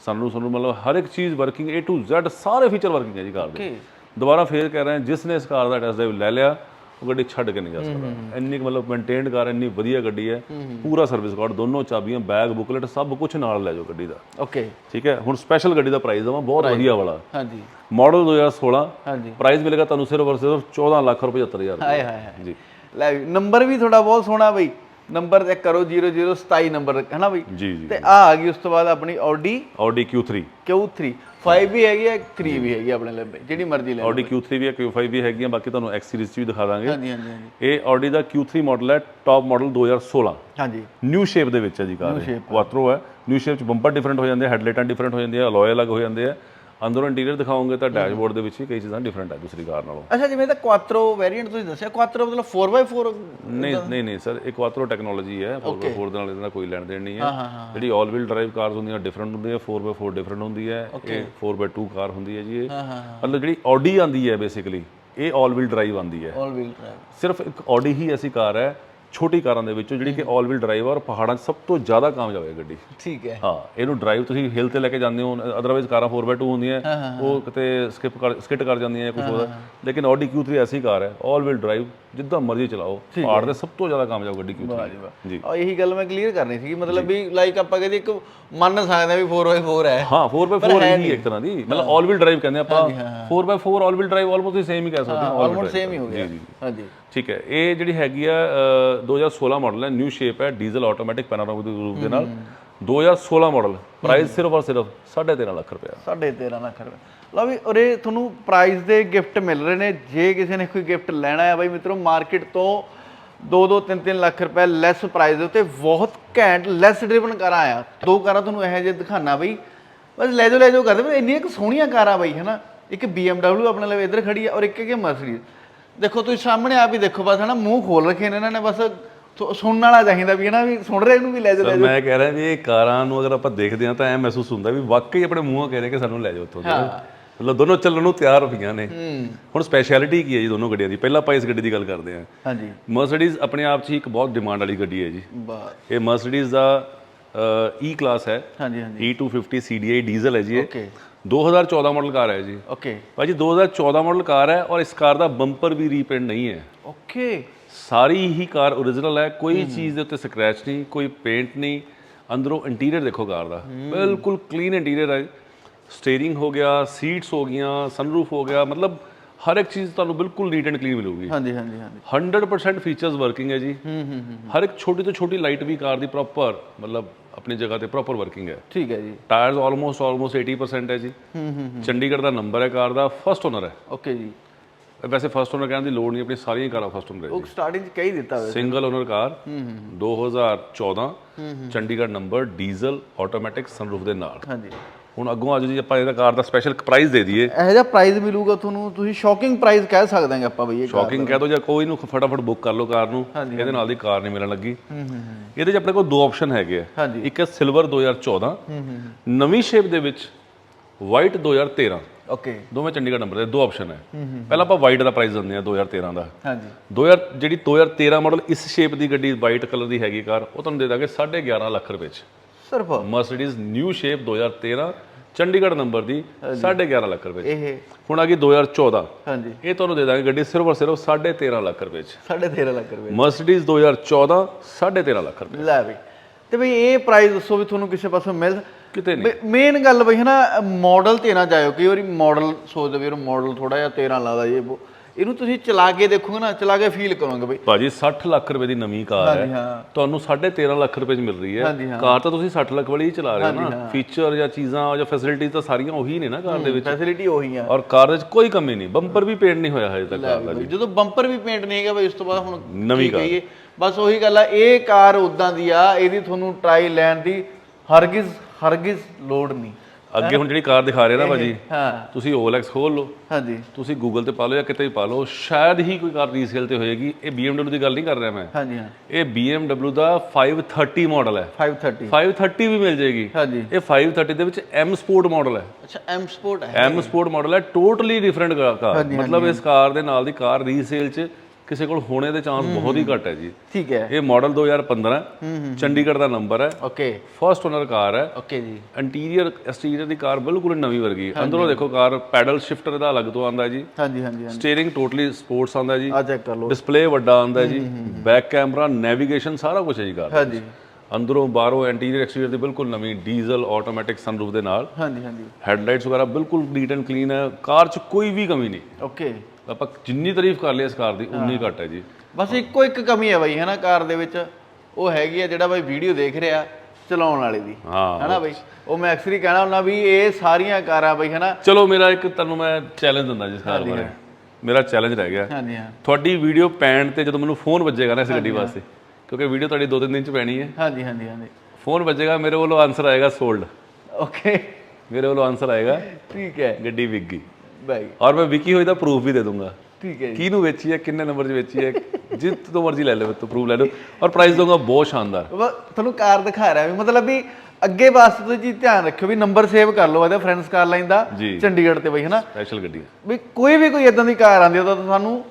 ਸਾਨੂੰ ਸਾਨੂੰ ਮਤਲਬ ਹਰ ਇੱਕ ਚੀਜ਼ ਵਰਕਿੰਗ A to Z ਸਾਰੇ ਫੀਚਰ ਵਰਕਿੰਗ ਹੈ ਜੀ ਕਾਰ ਦੇ। ਦੁਬਾਰਾ ਫੇਰ ਕਹਿ ਰਹੇ ਹਾਂ ਜਿਸ ਨੇ ਇਸ ਕਾਰ ਦਾ ਟੈਸਟ ਡਰਾਈਵ ਲੈ ਲਿਆ ਉਹ ਗੱਡੀ ਛੱਡ ਕੇ ਨਹੀਂ ਜਾ ਸਕਦਾ। ਇੰਨੀ ਕੁ ਮਤਲਬ ਮੇਨਟੇਨਡ ਕਾਰ ਇੰਨੀ ਵਧੀਆ ਗੱਡੀ ਹੈ। ਪੂਰਾ ਸਰਵਿਸ ਕਾਰਡ ਦੋਨੋਂ ਚਾਬੀਆਂ ਬੈਗ ਬੁਕਲੇਟ ਸਭ ਕੁਝ ਨਾਲ ਲੈ ਜਾਓ ਗੱਡੀ ਦਾ। ਓਕੇ ਠੀਕ ਹੈ? ਹੁਣ ਸਪੈਸ਼ਲ ਗੱਡੀ ਦਾ ਪ੍ਰਾਈਸ ਦਵਾਂ ਬਹੁਤ ਵਧੀਆ ਵਾਲਾ। ਹਾਂਜੀ। ਮਾਡਲ 2016 ਹਾਂਜੀ। ਪ੍ਰਾਈਸ ਮਿਲੇਗਾ ਤੁਹਾਨੂੰ ਸਿਰਫ ਸਿਰਫ 14 ਲੱਖ ਰੁਪਏ 75000 ਹਾਏ ਹਾਏ ਜੀ। ਲੈ ਨੰਬਰ ਵੀ ਤੁਹਾਡਾ ਬਹੁਤ ਸੋਹਣਾ ਬਈ। ਨੰਬਰ ਚੈੱਕ ਕਰੋ 0027 ਨੰਬਰ ਹੈ ਨਾ ਬਈ? ਜੀ ਜੀ ਤੇ ਆ ਆ ਗਈ ਉਸ ਤੋਂ ਬਾਅਦ ਆਪਣੀ Audi Audi Q3 Q3 5 ਵੀ ਹੈਗੀ ਹੈ 3 ਵੀ ਹੈਗੀ ਆਪਣੇ ਲਈ ਜਿਹੜੀ ਮਰਜ਼ੀ ਲੈ Audi Q3 ਵੀ ਹੈ Q5 ਵੀ ਹੈਗੀਆਂ ਬਾਕੀ ਤੁਹਾਨੂੰ X ਸੀਰੀਜ਼ ਵੀ ਦਿਖਾ ਦਾਂਗੇ। ਹਾਂਜੀ ਹਾਂਜੀ ਇਹ Audi ਦਾ Q3 ਮਾਡਲ ਹੈ ਟਾਪ ਮਾਡਲ 2016 ਹਾਂਜੀ। ਨਿਊ ਸ਼ੇਪ ਦੇ ਵਿੱਚ ਹੈ ਜੀ ਕਾਰ ਕੁਆਟਰੋ ਹੈ। ਨਿਊ ਸ਼ੇਪ ਚ ਬੰਪਰ ਡਿਫਰੈਂਟ ਹੋ ਜਾਂਦੇ ਹੈਡਲਾਈਟਾਂ ਡਿਫਰੈਂਟ ਹੋ ਜਾਂਦੀਆਂ ਅਲੋਏ ਅਲੱਗ ਹੋ ਜਾਂਦੇ ਆ। ਅੰਦਰੋਂ ਇੰਟੀਰੀਅਰ ਦਿਖਾਓਗੇ ਤਾਂ ਡੈਸ਼ਬੋਰਡ ਦੇ ਵਿੱਚ ਵੀ ਕਈ ਚੀਜ਼ਾਂ ਡਿਫਰੈਂਟ ਹੈ ਦੂਸਰੀ ਕਾਰ ਨਾਲੋਂ। ਅੱਛਾ ਜਿਵੇਂ ਤਾਂ ਕੁਆਟਰੋ ਵੇਰੀਐਂਟ ਤੁਸੀਂ ਦੱਸਿਆ ਕੁਆਟਰੋ ਮਤਲਬ 4x4 ਨਹੀਂ ਨਹੀਂ ਨਹੀਂ ਸਰ ਇਹ ਕੁਆਟਰੋ ਟੈਕਨੋਲੋਜੀ ਹੈ 4x4 ਦੇ ਨਾਲ ਇਹਦਾ ਕੋਈ ਲੈਣ ਦੇਣ ਨਹੀਂ ਹੈ। ਜਿਹੜੀ ਆਲ ਵੀਲ ਡਰਾਈਵ ਕਾਰਸ ਹੁੰਦੀਆਂ ਡਿਫਰੈਂਟ ਹੁੰਦੀਆਂ 4x4 ਡਿਫਰੈਂਟ ਹੁੰਦੀ ਹੈ। ਇਹ 4x2 ਕਾਰ ਹੁੰਦੀ ਹੈ ਜੀ ਇਹ। ਮਤਲਬ ਜਿਹੜੀ ਆਡੀ ਆਂਦੀ ਹੈ ਬੇਸਿਕਲੀ ਇਹ ਆਲ ਵੀਲ ਡਰਾਈਵ ਆਂਦੀ ਹੈ। ਆਲ ਵੀਲ ਡਰਾਈਵ ਸਿਰਫ ਇੱਕ ਆਡੀ ਹੀ ਐਸੀ ਕਾਰ ਹੈ ਛੋਟੀ ਕਾਰਾਂ ਦੇ ਵਿੱਚੋਂ ਜਿਹੜੀ ਕਿ ਆਲ ਵੀਲ ਡਰਾਈਵ ਔਰ ਪਹਾੜਾਂ 'ਚ ਸਭ ਤੋਂ ਜ਼ਿਆਦਾ ਕਾਮਯਾਬ ਹੈ ਗੱਡੀ। ਠੀਕ ਹੈ। ਹਾਂ ਇਹਨੂੰ ਡਰਾਈਵ ਤੁਸੀਂ ਹਿਲ ਤੇ ਲੈ ਕੇ ਜਾਂਦੇ ਹੋ ਅਦਰਵਾਈਜ਼ ਕਾਰਾਂ 4x2 ਹੁੰਦੀਆਂ ਉਹ ਕਿਤੇ ਸਕਿਪ ਕਰ ਸਕਿਟ ਕਰ ਜਾਂਦੀਆਂ ਜਾਂ ਕੁਝ ਹੋਰ। ਲੇਕਿਨ Audi Q3 ਐਸੀ ਕਾਰ ਹੈ ਆਲ ਵੀਲ ਡਰਾਈਵ ਜਿੱਦਾਂ ਮਰਜ਼ੀ ਚਲਾਓ ਪਹਾੜ ਦੇ ਸਭ ਤੋਂ ਜ਼ਿਆਦਾ ਕਾਮਯਾਬ ਗੱਡੀ Q3 ਜੀ ਆ ਇਹੀ ਗੱਲ ਮੈਂ ਕਲੀਅਰ ਕਰਨੀ ਸੀ ਮਤਲਬ ਵੀ ਲਾਈਕ ਆਪਾਂ ਕਹਿੰਦੇ ਇੱਕ ਮੰਨ ਸਕਦੇ ਆ ਵੀ 4x4 ਹੈ। ਹਾਂ 4x4 ਹੀ ਇੱਕ ਤਰ੍ਹਾਂ ਦੀ ਮਤਲਬ ਆਲ ਵੀਲ ਡਰਾਈਵ ਕਹਿੰਦੇ ਆਪਾਂ। 4x4 all wheel drive almost same ਹੀ ਕਹਿ ਸਕਦੇ ਹਾਂ ਆਲਮੋਸਟ ਸੇਮ ਹੀ ਹੋ ਗਿਆ। ਹਾਂਜੀ। ਠੀਕ ਹੈ ਇਹ ਜਿਹੜੀ ਹੈਗੀ ਆ ਅ, 2016 ਮਾਡਲ ਹੈ ਨਿਊ ਸ਼ੇਪ ਹੈ ਡੀਜ਼ਲ ਆਟੋਮੈਟਿਕ ਪੈਨਾਰੋਮਿਕ ਰੂਪ ਦੇ ਨਾਲ। 2016 ਮਾਡਲ ਪ੍ਰਾਈਸ ਸਿਰਫ ਔਰ ਸਿਰਫ 13.5 ਲੱਖ ਰੁਪਏ 13.5 ਲੱਖ ਰੁਪਏ ਲਓ ਵੀ ਉਰੇ ਤੁਹਾਨੂੰ ਪ੍ਰਾਈਸ ਦੇ ਗਿਫਟ ਮਿਲ ਰਹੇ ਨੇ। ਜੇ ਕਿਸੇ ਨੇ ਕੋਈ ਗਿਫਟ ਲੈਣਾ ਹੈ ਬਾਈ ਮਿੱਤਰੋ ਮਾਰਕੀਟ ਤੋਂ 2-2 3-3 ਲੱਖ ਰੁਪਏ ਲੈਸ ਪ੍ਰਾਈਸ ਦੇ ਉੱਤੇ ਬਹੁਤ ਘੈਂਟ ਲੈਸ ਡਰਿਵਨ ਕਾਰਾਂ ਆ ਦੋ ਕਾਰਾਂ ਤੁਹਾਨੂੰ ਇਹੋ ਜਿਹੇ ਦਿਖਾਣਾ ਬਈ। ਬਸ ਲੈ ਜਾਓ ਲੈ ਜਾਓ ਕਰਦੇ ਪਰ ਇੰਨੀਆਂ ਕੁ ਸੋਹਣੀਆਂ ਕਾਰਾਂ ਬਈ ਹਨਾ। ਇੱਕ BMW ਆਪਣੇ ਲਈ ਇੱਧਰ ਖੜੀ ਆ ਔਰ ਇੱਕ ਹੈਗੀ ਮਰਸੀਡੀਜ਼ ਦੇਖੋ ਤੁਸੀਂ ਸਾਹਮਣੇ ਆਪ ਹੀ ਦੇਖੋ ਬਸ ਹਨਾ। ਮੂੰਹ ਖੋਲ ਰੱਖੇ ਨੇ ਇਹਨਾਂ ਨੇ। ਬਸ ਸੁਣਨ ਵਾਲਾ ਚਾਹੀਦਾ ਵੀ ਹਨਾ ਵੀ ਸੁਣ ਰਹੇ ਇਹਨੂੰ ਵੀ ਲੈ ਜਾਓ ਲੈ ਸਰ ਮੈਂ ਕਹਿ ਰਿਹਾ ਵੀ ਇਹ ਕਾਰਾਂ ਨੂੰ ਅਗਰ ਆਪਾਂ ਦੇਖਦੇ ਹਾਂ ਤਾਂ ਐ ਮਹਿਸੂਸ ਹੁੰਦਾ ਵੀ ਵਾਕਈ ਆਪਣੇ ਮੂੰਹੋਂ ਕਹਿ ਰਹੇ ਕਿ ਸਾਨੂੰ ਲੈ ਜਾਓ ਉੱਥੋਂ ਮਤਲਬ ਦੋਨੋਂ ਚੱਲਣ ਨੂੰ ਤਿਆਰ ਪਈਆਂ ਨੇ। ਹੁਣ ਸਪੈਸ਼ਲਿਟੀ ਕੀ ਹੈ ਜੀ ਦੋਨੋਂ ਗੱਡੀਆਂ ਦੀ? ਪਹਿਲਾਂ ਆਪਾਂ ਇਸ ਗੱਡੀ ਦੀ ਗੱਲ ਕਰਦੇ ਹਾਂ। ਹਾਂਜੀ। ਮਰਸੀਡੀਜ਼ ਆਪਣੇ ਆਪ 'ਚ ਹੀ ਇੱਕ ਬਹੁਤ ਡਿਮਾਂਡ ਵਾਲੀ ਗੱਡੀ ਹੈ ਜੀ। ਇਹ ਮਰਸੀਡੀਜ਼ ਦਾ ਈ ਕਲਾਸ ਹੈ। ਹਾਂਜੀ ਹਾਂਜੀ। E250 CDI ਡੀਜ਼ਲ ਹੈ ਜੀ ਇਹ। ਓਕੇ 2014 ਮਾਡਲ ਕਾਰ ਹੈ ਜੀ। ਓਕੇ ਭਾਜੀ 2014 ਮਾਡਲ ਕਾਰ ਹੈ ਔਰ ਇਸ ਕਾਰ ਦਾ ਬੰਪਰ ਵੀ ਰੀਪੇਂਟ ਨਹੀਂ ਹੈ। ਓਕੇ ਸਾਰੀ ਹੀ ਕਾਰ origignal ਹੈ ਕੋਈ ਚੀਜ਼ ਦੇ ਉੱਤੇ ਸਕ੍ਰੈਚ ਨਹੀਂ ਕੋਈ ਪੇਂਟ ਨਹੀਂ ਅੰਦਰੋਂ ਇੰਟੀਰੀਅਰ ਦੇਖੋ ਕਾਰ ਦਾ। ਬਿਲਕੁਲ ਕਲੀਨ ਇੰਟੀਰੀਅਰ ਹੈ। ਸਟੀਅਰਿੰਗ ਹੋ ਗਿਆ ਸੀਟਸ ਹੋ ਗਈਆਂ ਸਨਰੂਫ ਹੋ ਗਿਆ ਮਤਲਬ ਹਰ ਇੱਕ ਚੀਜ਼ ਤੁਹਾਨੂੰ ਬਿਲਕੁਲ ਨੀਟ ਐਂਡ ਕਲੀਨ ਮਿਲੂਗੀ। ਹਾਂਜੀ ਹਾਂਜੀ ਹਾਂਜੀ। 100% ਫੀਚਰਸ ਵਰਕਿੰਗ ਹੈ ਜੀ। ਹੂੰ ਹੂੰ ਹੂੰ ਹਰ ਇੱਕ ਛੋਟੀ ਤੋਂ ਛੋਟੀ ਲਾਈਟ ਵੀ ਕਾਰ ਦੀ ਪ੍ਰੋਪਰ ਮਤਲਬ ਆਪਣੀ ਜਗ੍ਹਾ ਤੇ ਪ੍ਰੋਪਰ ਵਰਕਿੰਗ ਹੈ। ਠੀਕ ਹੈ ਜੀ। ਟਾਇਰਸ ਆਲਮੋਸਟ ਆਲਮੋਸਟ 80% ਹੈ ਜੀ। ਹੂੰ ਹੂੰ ਚੰਡੀਗੜ੍ਹ ਦਾ ਨੰਬਰ ਹੈ ਕਾਰ ਦਾ ਫਰਸਟ ਓਨਰ ਹੈ। ਓਕੇ ਜੀ। ਵੈਸੇ ਫਰਸਟ ਓਨਰ ਕਹਿਣ ਦੀ ਲੋੜ ਨਹੀਂ ਆਪਣੀ ਸਾਰੀਆਂ ਕਾਰਾਂ ਫਰਸਟ ਓਨਰ ਹੈ ਉਹ ਸਟਾਰਟਿੰਗ ਚ ਕਹੀ ਦਿੱਤਾ ਹੋਇਆ single owner car 2014 Chandigarh number diesel automatic sunroof ਦੇ ਨਾਲ। ਹਾਂਜੀ। ਹੁਣ ਅੱਗੋਂ ਅੱਜ ਜੀ ਆਪਾਂ ਇਹਦਾ ਕਾਰ ਦਾ ਸਪੈਸ਼ਲ ਪ੍ਰਾਈਸ ਦੇ ਦਈਏ। ਇਹੋ ਜਿਹਾ ਪ੍ਰਾਈਸ ਮਿਲੂਗਾ ਤੁਹਾਨੂੰ ਤੁਸੀਂ ਸ਼ੌਕਿੰਗ ਪ੍ਰਾਈਸ ਕਹਿ ਸਕਦੇ ਹਾਂ ਆਪਾਂ ਬਈ ਇਹ ਸ਼ਾਕਿੰਗ ਕਹਿ ਦੋ ਜਾਂ ਕੋਈ ਨੂੰ ਫਟਾਫਟ ਬੁੱਕ ਕਰ ਲਓ ਕਾਰ ਨੂੰ ਇਹਦੇ ਨਾਲ ਦੀ ਕਾਰ ਨਹੀਂ ਮਿਲਣ ਲੱਗੀ। ਇਹਦੇ 'ਚ ਆਪਣੇ ਕੋਲ ਦੋ ਆਪਸ਼ਨ ਹੈਗੇ ਆ। ਇੱਕ ਹੈ ਸਿਲਵਰ 2014 ਨਵੀਂ ਸ਼ੇਪ ਦੇ ਵਿੱਚ ਵਾਈਟ 2013 ਓਕੇ ਦੋਵੇਂ ਚੰਡੀਗੜ੍ਹ ਨੰਬਰ ਦੇ ਦੋ ਆਪਸ਼ਨ ਹੈ। ਪਹਿਲਾਂ ਆਪਾਂ ਵਾਈਟ ਦਾ ਪ੍ਰਾਈਸ ਦਿੰਦੇ ਆ 2013 ਦਾ। ਹਾਂਜੀ। 2000 ਜਿਹੜੀ 2013 ਮਾਡਲ ਇਸ ਸ਼ੇਪ ਦੀ ਗੱਡੀ ਵਾਈਟ ਕਲਰ ਦੀ ਹੈਗੀ ਕਾਰ ਉਹ ਤੁਹਾਨੂੰ ਦੇ ਦਾਂਗੇ 11.5 ਲੱਖ ਰੁਪਏ ਚ। ਸਿਰਫ? Mercedes new shape 2013 Chandigarh number ਦੀ 11.5 ਲੱਖ ਰੁਪਏ। ਇਹ ਹੁਣ ਆ ਗਈ 2014 ਹਾਂਜੀ। ਇਹ ਤੁਹਾਨੂੰ ਦੇ ਦਾਂਗੇ ਗੱਡੀ ਸਿਰਫ ਔਰ ਸਿਰਫ 13.5 ਲੱਖ ਰੁਪਏ ਚ। 13.5 ਲੱਖ ਰੁਪਏ ਮਰਸੀਡੀਜ਼ 2014 13.5 ਲੱਖ ਰੁਪਏ ਲੈ ਬਈ ਤੇ ਬਈ ਇਹ ਪ੍ਰਾਈਸ ਦੱਸੋ ਵੀ ਤੁਹਾਨੂੰ ਕਿਸੇ ਪਾਸੋਂ ਮਿਲ ਕਿਤੇ ਨਹੀਂ। ਮੇਨ ਗੱਲ ਬਈ ਹਨਾ ਮਾਡਲ ਤੇ ਨਾ ਜਾਇਓ ਕਈ ਵਾਰੀ ਮਾਡਲ ਸੋਚਦੇ ਵੀ ਉਹ ਮਾਡਲ ਥੋੜਾ ਜਿਹਾ 13 ਲੱਗਦਾ ਇਹ। ਇਹਨੂੰ ਤੁਸੀਂ ਚਲਾ ਕੇ ਦੇਖੋਗੇ ਨਾ ਚਲਾ ਕੇ ਫੀਲ ਕਰੋਗੇ ਬਈ। ਭਾਜੀ 60 ਲੱਖ ਰੁਪਏ ਦੀ ਨਵੀਂ ਕਾਰ ਹੈ। ਤੁਹਾਨੂੰ 13.5 ਲੱਖ ਰੁਪਏ ਚ ਮਿਲ ਰਹੀ ਹੈ। ਕਾਰ ਤਾਂ ਤੁਸੀਂ 60 ਲੱਖ ਵਾਲੀ ਹੀ ਚਲਾ ਰਹੇ ਹੋ ਨਾ। ਫੀਚਰ ਜਾਂ ਚੀਜ਼ਾਂ ਜਾਂ ਫੈਸਿਲਿਟੀਜ਼ ਤਾਂ ਸਾਰੀਆਂ ਉਹੀ ਨੇ ਨਾ ਕਾਰ ਦੇ ਵਿੱਚ। ਫੈਸਿਲਿਟੀ ਉਹੀ ਆ। ਔਰ ਕਾਰ ਦੇ ਵਿੱਚ ਕੋਈ ਕਮੀ ਨਹੀਂ। ਬੰਪਰ ਵੀ ਪੇਂਟ ਨਹੀਂ ਹੋਇਆ ਹਜੇ ਤੱਕ ਕਾਰ ਦਾ ਜਦੋਂ ਬੰਪਰ ਵੀ ਪੇਂਟ ਨਹੀਂ ਹੈਗਾ ਬਈ ਉਸ ਤੋਂ ਬਾਅਦ ਹੁਣ ਨਵੀਂ ਕੀ ਕਹੀਏ? ਬਸ ਉਹੀ ਗੱਲ ਆ ਇਹ ਕਾਰ ਉਦਾਂ ਦੀ ਆ ਇਹਦੀ ਤੁਹਾਨੂੰ ਟਰਾਈ ਲੈਣ ਦੀ ਹਰਗਿਜ਼ ਹਰਗਿਜ਼ ਲੋੜ ਨਹੀਂ। ਅੱਗੇ ਹੁਣ ਜਿਹੜੀ ਕਾਰ ਦਿਖਾ ਰਹੇ ਨਾ ਭਾਜੀ ਹਾਂ। ਤੁਸੀਂ OLX ਖੋਲ ਲਓ। ਹਾਂਜੀ। ਤੁਸੀਂ ਗੂਗਲ ਤੇ ਪਾ ਲਓ ਜਾਂ ਕਿਤੇ ਵੀ ਪਾ ਲਓ ਸ਼ਾਇਦ ਹੀ ਕੋਈ ਕਾਰ ਰੀਸੇਲ ਤੇ ਹੋਏਗੀ। ਇਹ BMW ਦੀ ਗੱਲ ਨਹੀਂ ਕਰ ਰਿਹਾ ਮੈਂ। ਹਾਂਜੀ ਹਾਂ। ਇਹ BMW ਦਾ 530 ਮਾਡਲ ਹੈ। 530 530 ਵੀ ਮਿਲ ਜਾਏਗੀ। ਹਾਂਜੀ। ਇਹ 530 ਦੇ ਵਿੱਚ M Sport ਮਾਡਲ ਹੈ। ਅੱਛਾ ਐਮ ਸਪੋਰਟ ਹੈ। M Sport ਮਾਡਲ ਹੈ। ਟੋਟਲੀ ਡਿਫਰੈਂਟ ਕਾਰ ਮਤਲਬ ਇਸ ਕਾਰ ਦੇ ਨਾਲ ਦੀ ਕਾਰ ਰੀਸੇਲ 'ਚ ਕਿਸੇ ਕੋਲ ਹੋਣੇ ਦੇ ਚਾਂਸ ਬਹੁਤ ਹੀ ਘੱਟ ਹੈ ਜੀ। ਠੀਕ ਹੈ। ਇਹ ਮਾਡਲ 2015 ਹੈ। ਚੰਡੀਗੜ੍ਹ ਦਾ ਨੰਬਰ ਹੈ। ਓਕੇ ਫਰਸਟ ਓਨਰ ਕਾਰ ਹੈ। ਓਕੇ ਜੀ। ਇੰਟੀਰੀਅਰ ਐਕਸਟੀਰੀਅਰ ਦੀ ਕਾਰ ਬਿਲਕੁਲ ਨਵੀਂ ਵਰਗੀ ਹੈ। ਅੰਦਰੋਂ ਦੇਖੋ ਕਾਰ ਪੈਡਲ ਸ਼ਿਫਟਰ ਦਾ ਅਲੱਗ ਤੋਂ ਆਂਦਾ ਜੀ। ਹਾਂਜੀ ਹਾਂਜੀ ਸਟੀਅਰਿੰਗ ਟੋਟਲੀ ਸਪੋਰਟਸ ਆਂਦਾ ਜੀ। ਆ ਚੈੱਕ ਕਰ ਲਓ। ਡਿਸਪਲੇ ਵੱਡਾ ਆਂਦਾ ਜੀ। ਬੈਕ ਕੈਮਰਾ ਨੈਵੀਗੇਸ਼ਨ ਸਾਰਾ ਕੁਝ ਹੈ ਜੀ ਕਾਰ ਹਾਂਜੀ। ਅੰਦਰੋਂ ਬਾਹਰੋਂ ਇੰਟੀਰੀਅਰ ਐਕਸਟੀਰੀਅਰ ਦੀ ਬਿਲਕੁਲ ਨਵੀਂ ਡੀਜ਼ਲ ਆਟੋਮੈਟਿਕ ਸਨਰੂਫ ਦੇ ਨਾਲ। ਹਾਂਜੀ ਹਾਂਜੀ। ਹੈਡਲਾਈਟਸ ਵਗੈਰਾ ਬਿਲਕੁਲ ਨੀਟ ਐਂਡ ਕਲੀਨ ਹੈ। ਕਾਰ 'ਚ ਕੋਈ ਵੀ ਕਮੀ ਨਹੀਂ। ਓਕੇ ਆਪਾਂ ਜਿੰਨੀ ਤਾਰੀਫ ਕਰ ਲਈ ਇਸ ਕਾਰ ਦੀ ਉਨੀ ਘੱਟ ਹੈ ਜੀ। ਬਸ ਇੱਕੋ ਇੱਕ ਕਮੀ ਹੈ ਬਾਈ ਹੈਨਾ ਕਾਰ ਦੇ ਵਿੱਚ ਉਹ ਹੈਗੀ ਆ ਜਿਹੜਾ ਬਾਈ ਵੀਡੀਓ ਦੇਖ ਰਿਹਾ ਚਲਾਉਣ ਵਾਲੇ ਦੀ। ਹੈਨਾ ਬਾਈ? ਉਹ ਮੈਂ ਅਕਸਰ ਹੀ ਕਹਿਣਾ ਹੁੰਦਾ ਵੀ ਇਹ ਸਾਰੀਆਂ ਕਾਰਾਂ ਬਾਈ ਹੈਨਾ ਚਲੋ ਮੇਰਾ ਇੱਕ ਤੁਹਾਨੂੰ ਮੈਂ ਚੈਲੰਜ ਦਿੰਦਾ ਜੀ ਕਾਰ ਬਾਰੇ। ਮੇਰਾ ਚੈਲੰਜ ਰਹਿ ਗਿਆ। ਹਾਂਜੀ ਹਾਂ। ਤੁਹਾਡੀ ਵੀਡੀਓ ਪੈਣ ਤੇ ਜਦੋਂ ਮੈਨੂੰ ਫੋਨ ਵੱਜੇਗਾ ਨਾ ਇਸ ਗੱਡੀ ਵਾਸਤੇ ਕਿਉਂਕਿ ਵੀਡੀਓ ਤੁਹਾਡੀ 2-3 ਦਿਨ ਚ ਪੈਣੀ ਹੈ। ਹਾਂਜੀ ਹਾਂਜੀ ਹਾਂਜੀ। ਫੋਨ ਵੱਜੇਗਾ ਮੇਰੇ ਵੱਲੋਂ ਆਨਸਰ ਆਏਗਾ ਸੋਲਡ ਓਕੇ ਮੇਰੇ ਵੱਲੋਂ ਆਨਸਰ ਆਏਗਾ ਠੀਕ ਹੈ। ਗੱਡੀ ਵਿਕ ਗਈ। ਬਾਈ ਔਰ ਮੈਂ ਵਿਕੀ ਹੋਈ ਦਾ ਪ੍ਰੂਫ ਵੀ ਦੇ ਦੂੰਗਾ ਠੀਕ ਹੈ ਜੀ। ਕਿਹਨੂੰ ਵੇਚੀ ਹੈ ਕਿੰਨੇ ਨੰਬਰ 'ਚ ਵੇਚੀ ਹੈ ਜਿੱਤ ਤੋਂ ਮਰਜ਼ੀ ਲੈ ਲਓ ਤੂੰ ਪ੍ਰੂਫ ਲੈ ਲਓ। ਔਰ ਪ੍ਰਾਈਸ ਦਊਂਗਾ ਬਹੁਤ ਸ਼ਾਨਦਾਰ। ਵਾ- ਤੁਹਾਨੂੰ ਕਾਰ ਦਿਖਾ ਰਿਹਾ ਵੀ ਮਤਲਬ ਵੀ ਅੱਗੇ ਵਾਸਤੇ ਤੁਸੀਂ ਜੀ ਧਿਆਨ ਰੱਖਿਓ ਵੀ ਨੰਬਰ ਸੇਵ ਕਰ ਲਓ ਇਹਦਾ ਫਰੈਂਡਸ ਕਾਰ ਲਾਈਨ ਦਾ ਜੀ। ਚੰਡੀਗੜ੍ਹ ਤੇ ਬਈ ਹਨਾ? ਸਪੈਸ਼ਲ ਗੱਡੀ। ਹੈ ਵੀ ਕੋਈ ਵੀ ਕੋਈ ਇਦਾਂ ਦੀ ਕਾਰ ਆਉਂਦੀ ਹੈ ਤਾਂ ਸਾਨੂੰ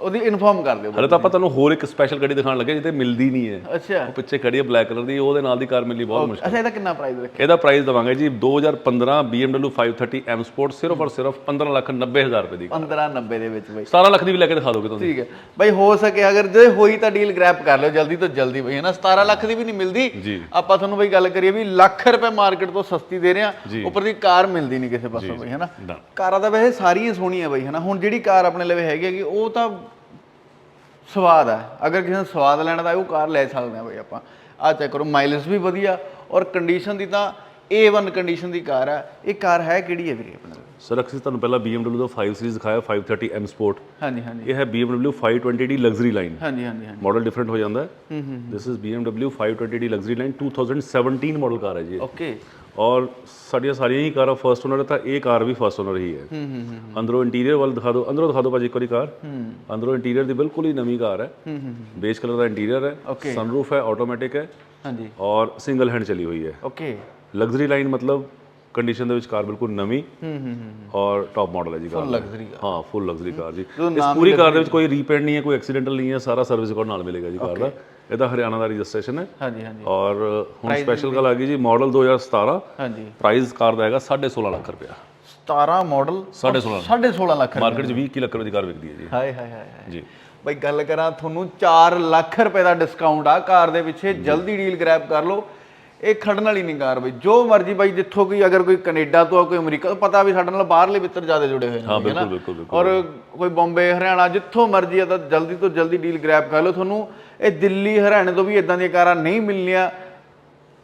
ਉਹਦੀ ਇਨਫੋਰਮ ਕਰ ਦਿਓ ਹਲੇ ਤਾਂ ਆਪਾਂ ਤੁਹਾਨੂੰ ਹੋਰ ਇੱਕ ਸਪੈਸ਼ਲ ਗੱਡੀ ਦਿਖਾਉਣ ਲੱਗੇ ਜਿੱਤੇ ਮਿਲਦੀ ਨਹੀਂ ਹੈ। ਅੱਛਾ। ਉਹ ਪਿੱਛੇ ਖੜੀ ਹੈ ਬਲੈਕ ਕਲਰ ਦੀ ਉਹਦੇ ਨਾਲ ਦੀ ਕਾਰ ਮਿਲਣੀ ਬਹੁਤ ਮੁਸ਼ਕਿਲ ਅੱਛਾ ਇਹਦਾ ਕਿੰਨਾ ਪ੍ਰਾਈਸ ਰੱਖਿਆ? ਇਹਦਾ ਪ੍ਰਾਈਸ ਦਵਾਂਗੇ ਜੀ 2015 BMW 530 M Sport ਸਿਰਫ ਔਰ ਸਿਰਫ 15 ਲੱਖ 90 ਹਜ਼ਾਰ ਰੁਪਏ ਦੀ 1590 ਦੇ ਵਿੱਚ ਬਈ। 17 ਲੱਖ ਦੀ ਵੀ ਲੈ ਕੇ ਦਿਖਾ ਦੋਗੇ ਤੁਸੀਂ। ਠੀਕ ਹੈ। ਬਈ ਹੋ ਸਕੇ ਅਗਰ ਜੇ ਹੋਈ ਤਾਂ ਡੀਲ ਗ੍ਰੈਪ ਕਰ ਲਿਓ ਜਲਦੀ ਤੋਂ ਜਲਦੀ ਬਈ ਹਨਾ? 17 ਲੱਖ ਦੀ ਵੀ ਨਹੀਂ ਮਿਲਦੀ। ਆਪਾਂ ਤੁਹਾਨੂੰ ਬਈ ਗੱਲ ਕਰੀਏ ਵੀ ਲੱਖ ਰੁਪਏ ਮਾਰਕੀਟ ਤੋਂ ਸਸਤੀ ਦੇ ਰਹੇ ਆ। ਉੱਪਰ ਦੀ ਕਾਰ ਮਿਲਦੀ ਨਹੀਂ ਕਿਸੇ ਪਾਸੋਂ ਬਈ ਹਨਾ? ਨਾ। ਕਾਰਾਂ ਤਾਂ ਵੈਸੇ ਸਾਰੀਆਂ ਸੋਹਣੀਆਂ ਬਈ ਹਨਾ? ਹੁਣ ਜਿਹੜੀ ਕਾਰ ਆਪਣੇ ਲਵੇ ਹੈਗੀ ਹੈਗੀ ਉਹ ਤਾਂ ਸਵਾਦ ਆ। ਅਗਰ ਕਿਸੇ ਨੂੰ ਸਵਾਦ ਲੈਣਾ ਤਾਂ ਉਹ ਕਾਰ ਲੈ ਸਕਦੇ ਆ ਬਈ ਆਪਾਂ। ਆ ਚੈੱਕ ਕਰੋ ਮਾਈਲੇਜ ਵੀ ਵਧੀਆ ਔਰ ਕੰਡੀਸ਼ਨ ਦੀ ਤਾਂ A1 ਕੰਡੀਸ਼ਨ ਦੀ ਕਾਰ ਆ। ਇਹ ਕਾਰ ਹੈ ਕਿਹੜੀ ਹੈ ਵੀਰੇ ਆਪਣੇ ਕੋਲ? ਸਰ ਅਸੀਂ ਤੁਹਾਨੂੰ ਪਹਿਲਾਂ BMW ਦਾ 5 ਸੀਰੀਜ਼ ਦਿਖਾਇਆ 530 M Sport ਹਾਂਜੀ ਹਾਂਜੀ। ਇਹ ਹੈ BMW 520D ਲਗਜ਼ਰੀ ਲਾਈਨ ਹਾਂਜੀ ਹਾਂਜੀ ਹਾਂਜੀ। ਮਾਡਲ ਡਿਫਰੈਂਟ ਹੋ ਜਾਂਦਾ। ਹੈ this is BMW 520D luxury line 2017 model car ਹੈ ਜੀ। ਓਕੇ ਔਰ ਸਾਡੀਆਂ ਸਾਰੀਆਂ ਹੀ ਕਾਰਾਂ ਫਰਸਟ ਓਨਰ ਹੈ ਤਾਂ ਇਹ ਕਾਰ ਵੀ ਫਰਸਟ ਓਨਰ ਹੀ ਹੈ ਹੂੰ ਹੂੰ ਹੂੰ ਅੰਦਰੋਂ ਇੰਟੀਰੀਅਰ ਵੱਲ ਦਿਖਾ ਦਿਓ ਅੰਦਰੋਂ ਦਿਖਾ ਦਿਓ ਭਾਜੀ ਇੱਕ ਵਾਰੀ ਕਾਰ ਹੂੰ ਅੰਦਰੋਂ ਇੰਟੀਰੀਅਰ ਦੀ ਬਿਲਕੁਲ ਹੀ ਨਵੀਂ ਕਾਰ ਹੈ ਹੂੰ ਹੂੰ ਬੇਜ ਕਲਰ ਦਾ ਇੰਟੀਰੀਅਰ ਹੈ Okay. ਸਨਰੂਫ ਹੈ ਆਟੋਮੈਟਿਕ ਹੈ ਹਾਂਜੀ ਔਰ ਸਿੰਗਲ ਹੈਂਡ ਚਲੀ ਹੋਈ ਹੈ ਓਕੇ ਲਗਜ਼ਰੀ ਲਾਈਨ ਮਤਲਬ ਕੰਡੀਸ਼ਨ ਦੇ ਵਿੱਚ ਕਾਰ ਬਿਲਕੁਲ ਨਵੀਂ ਹੂੰ ਹੂੰ ਹੂੰ ਔਰ ਟੌਪ ਮਾਡਲ ਹੈ ਜੀ ਕਾਰ ਦਾ। luxury ਹਾਂ ਫੁੱਲ ਲਗਜ਼ਰੀ ਕਾਰ ਜੀ ਜਦੋਂ ਇਸ ਪੂਰੀ ਕਾਰ ਦੇ ਵਿੱਚ ਕੋਈ ਰੀਪੇਂਟ ਨਹੀਂ ਹੈ ਕੋਈ ਐਕਸੀਡੈਂਟਲ ਨਹੀਂ ਹੈ ਸਾਰਾ ਸਰਵਿਸ ਰਿਕਾਰਡ ਨਾਲ ਮਿਲੇਗਾ ਜੀ ਕਾਰ ਦਾ ਇਹਦਾ ਹਰਿਆਣਾ ਦਾ ਰਜਿਸਟ੍ਰੇਸ਼ਨ ਹੈ। ਹਾਂਜੀ ਹਾਂਜੀ। ਔਰ ਹੁਣ ਸਪੈਸ਼ਲ ਗੱਲ ਆ ਗਈ ਜੀ ਮਾਡਲ 2017 ਹਾਂਜੀ। ਪ੍ਰਾਈਸ ਕਾਰ ਦਾ ਹੈਗਾ 16.5 ਲੱਖ ਰੁਪਇਆ। 17 ਮਾਡਲ 16.5 16.5 ਲੱਖ। ਮਾਰਕੀਟ 'ਚ 20 ਕੀ ਲੱਖ ਰੁਪਏ ਦੀ ਕਾਰ ਵਿਕਦੀ ਹੈ ਜੀ। ਹਾਏ ਹਾਏ ਹਾਏ ਜੀ। ਬਈ ਗੱਲ ਕਰਾਂ ਤੁਹਾਨੂੰ 4 ਲੱਖ ਰੁਪਏ ਦਾ ਡਿਸਕਾਊਂਟ ਆ ਕਾਰ ਦੇ ਪਿੱਛੇ। ਜਲਦੀ ਡੀਲ ਗ੍ਰੈਬ ਕਰ ਲਓ। ਇਹ ਖੜਨ ਵਾਲੀ ਨਹੀਂ ਕਾਰ ਬਈ। ਜੋ ਮਰਜ਼ੀ ਬਾਈ ਜਿੱਥੋਂ ਕੋਈ ਅਗਰ ਕੋਈ ਕੈਨੇਡਾ ਤੋਂ ਆ ਕੋਈ ਅਮਰੀਕਾ ਤੋਂ ਪਤਾ ਵੀ ਸਾਡੇ ਨਾਲ ਬਾਹਰਲੇ ਮਿੱਤਰ ਜ਼ਿਆਦਾ ਜੁੜੇ ਹੋਏ ਨੇ ਹਨਾ? ਔਰ ਕੋਈ ਬੰਬੇ ਹਰਿਆਣਾ ਜਿੱਥੋਂ ਮਰਜ਼ੀ ਆ ਤਾਂ ਜਲਦੀ ਤੋਂ ਜਲਦੀ ਡੀਲ ਗ੍ਰੈਬ ਕਰ ਲਓ। ਤੁਹਾਨੂੰ ਇਹ ਦਿੱਲੀ ਹਰਿਆਣੇ ਤੋਂ ਵੀ ਇਦਾਂ ਦੀਆਂ ਕਾਰਾਂ ਨਹੀਂ ਮਿਲਣੀਆਂ।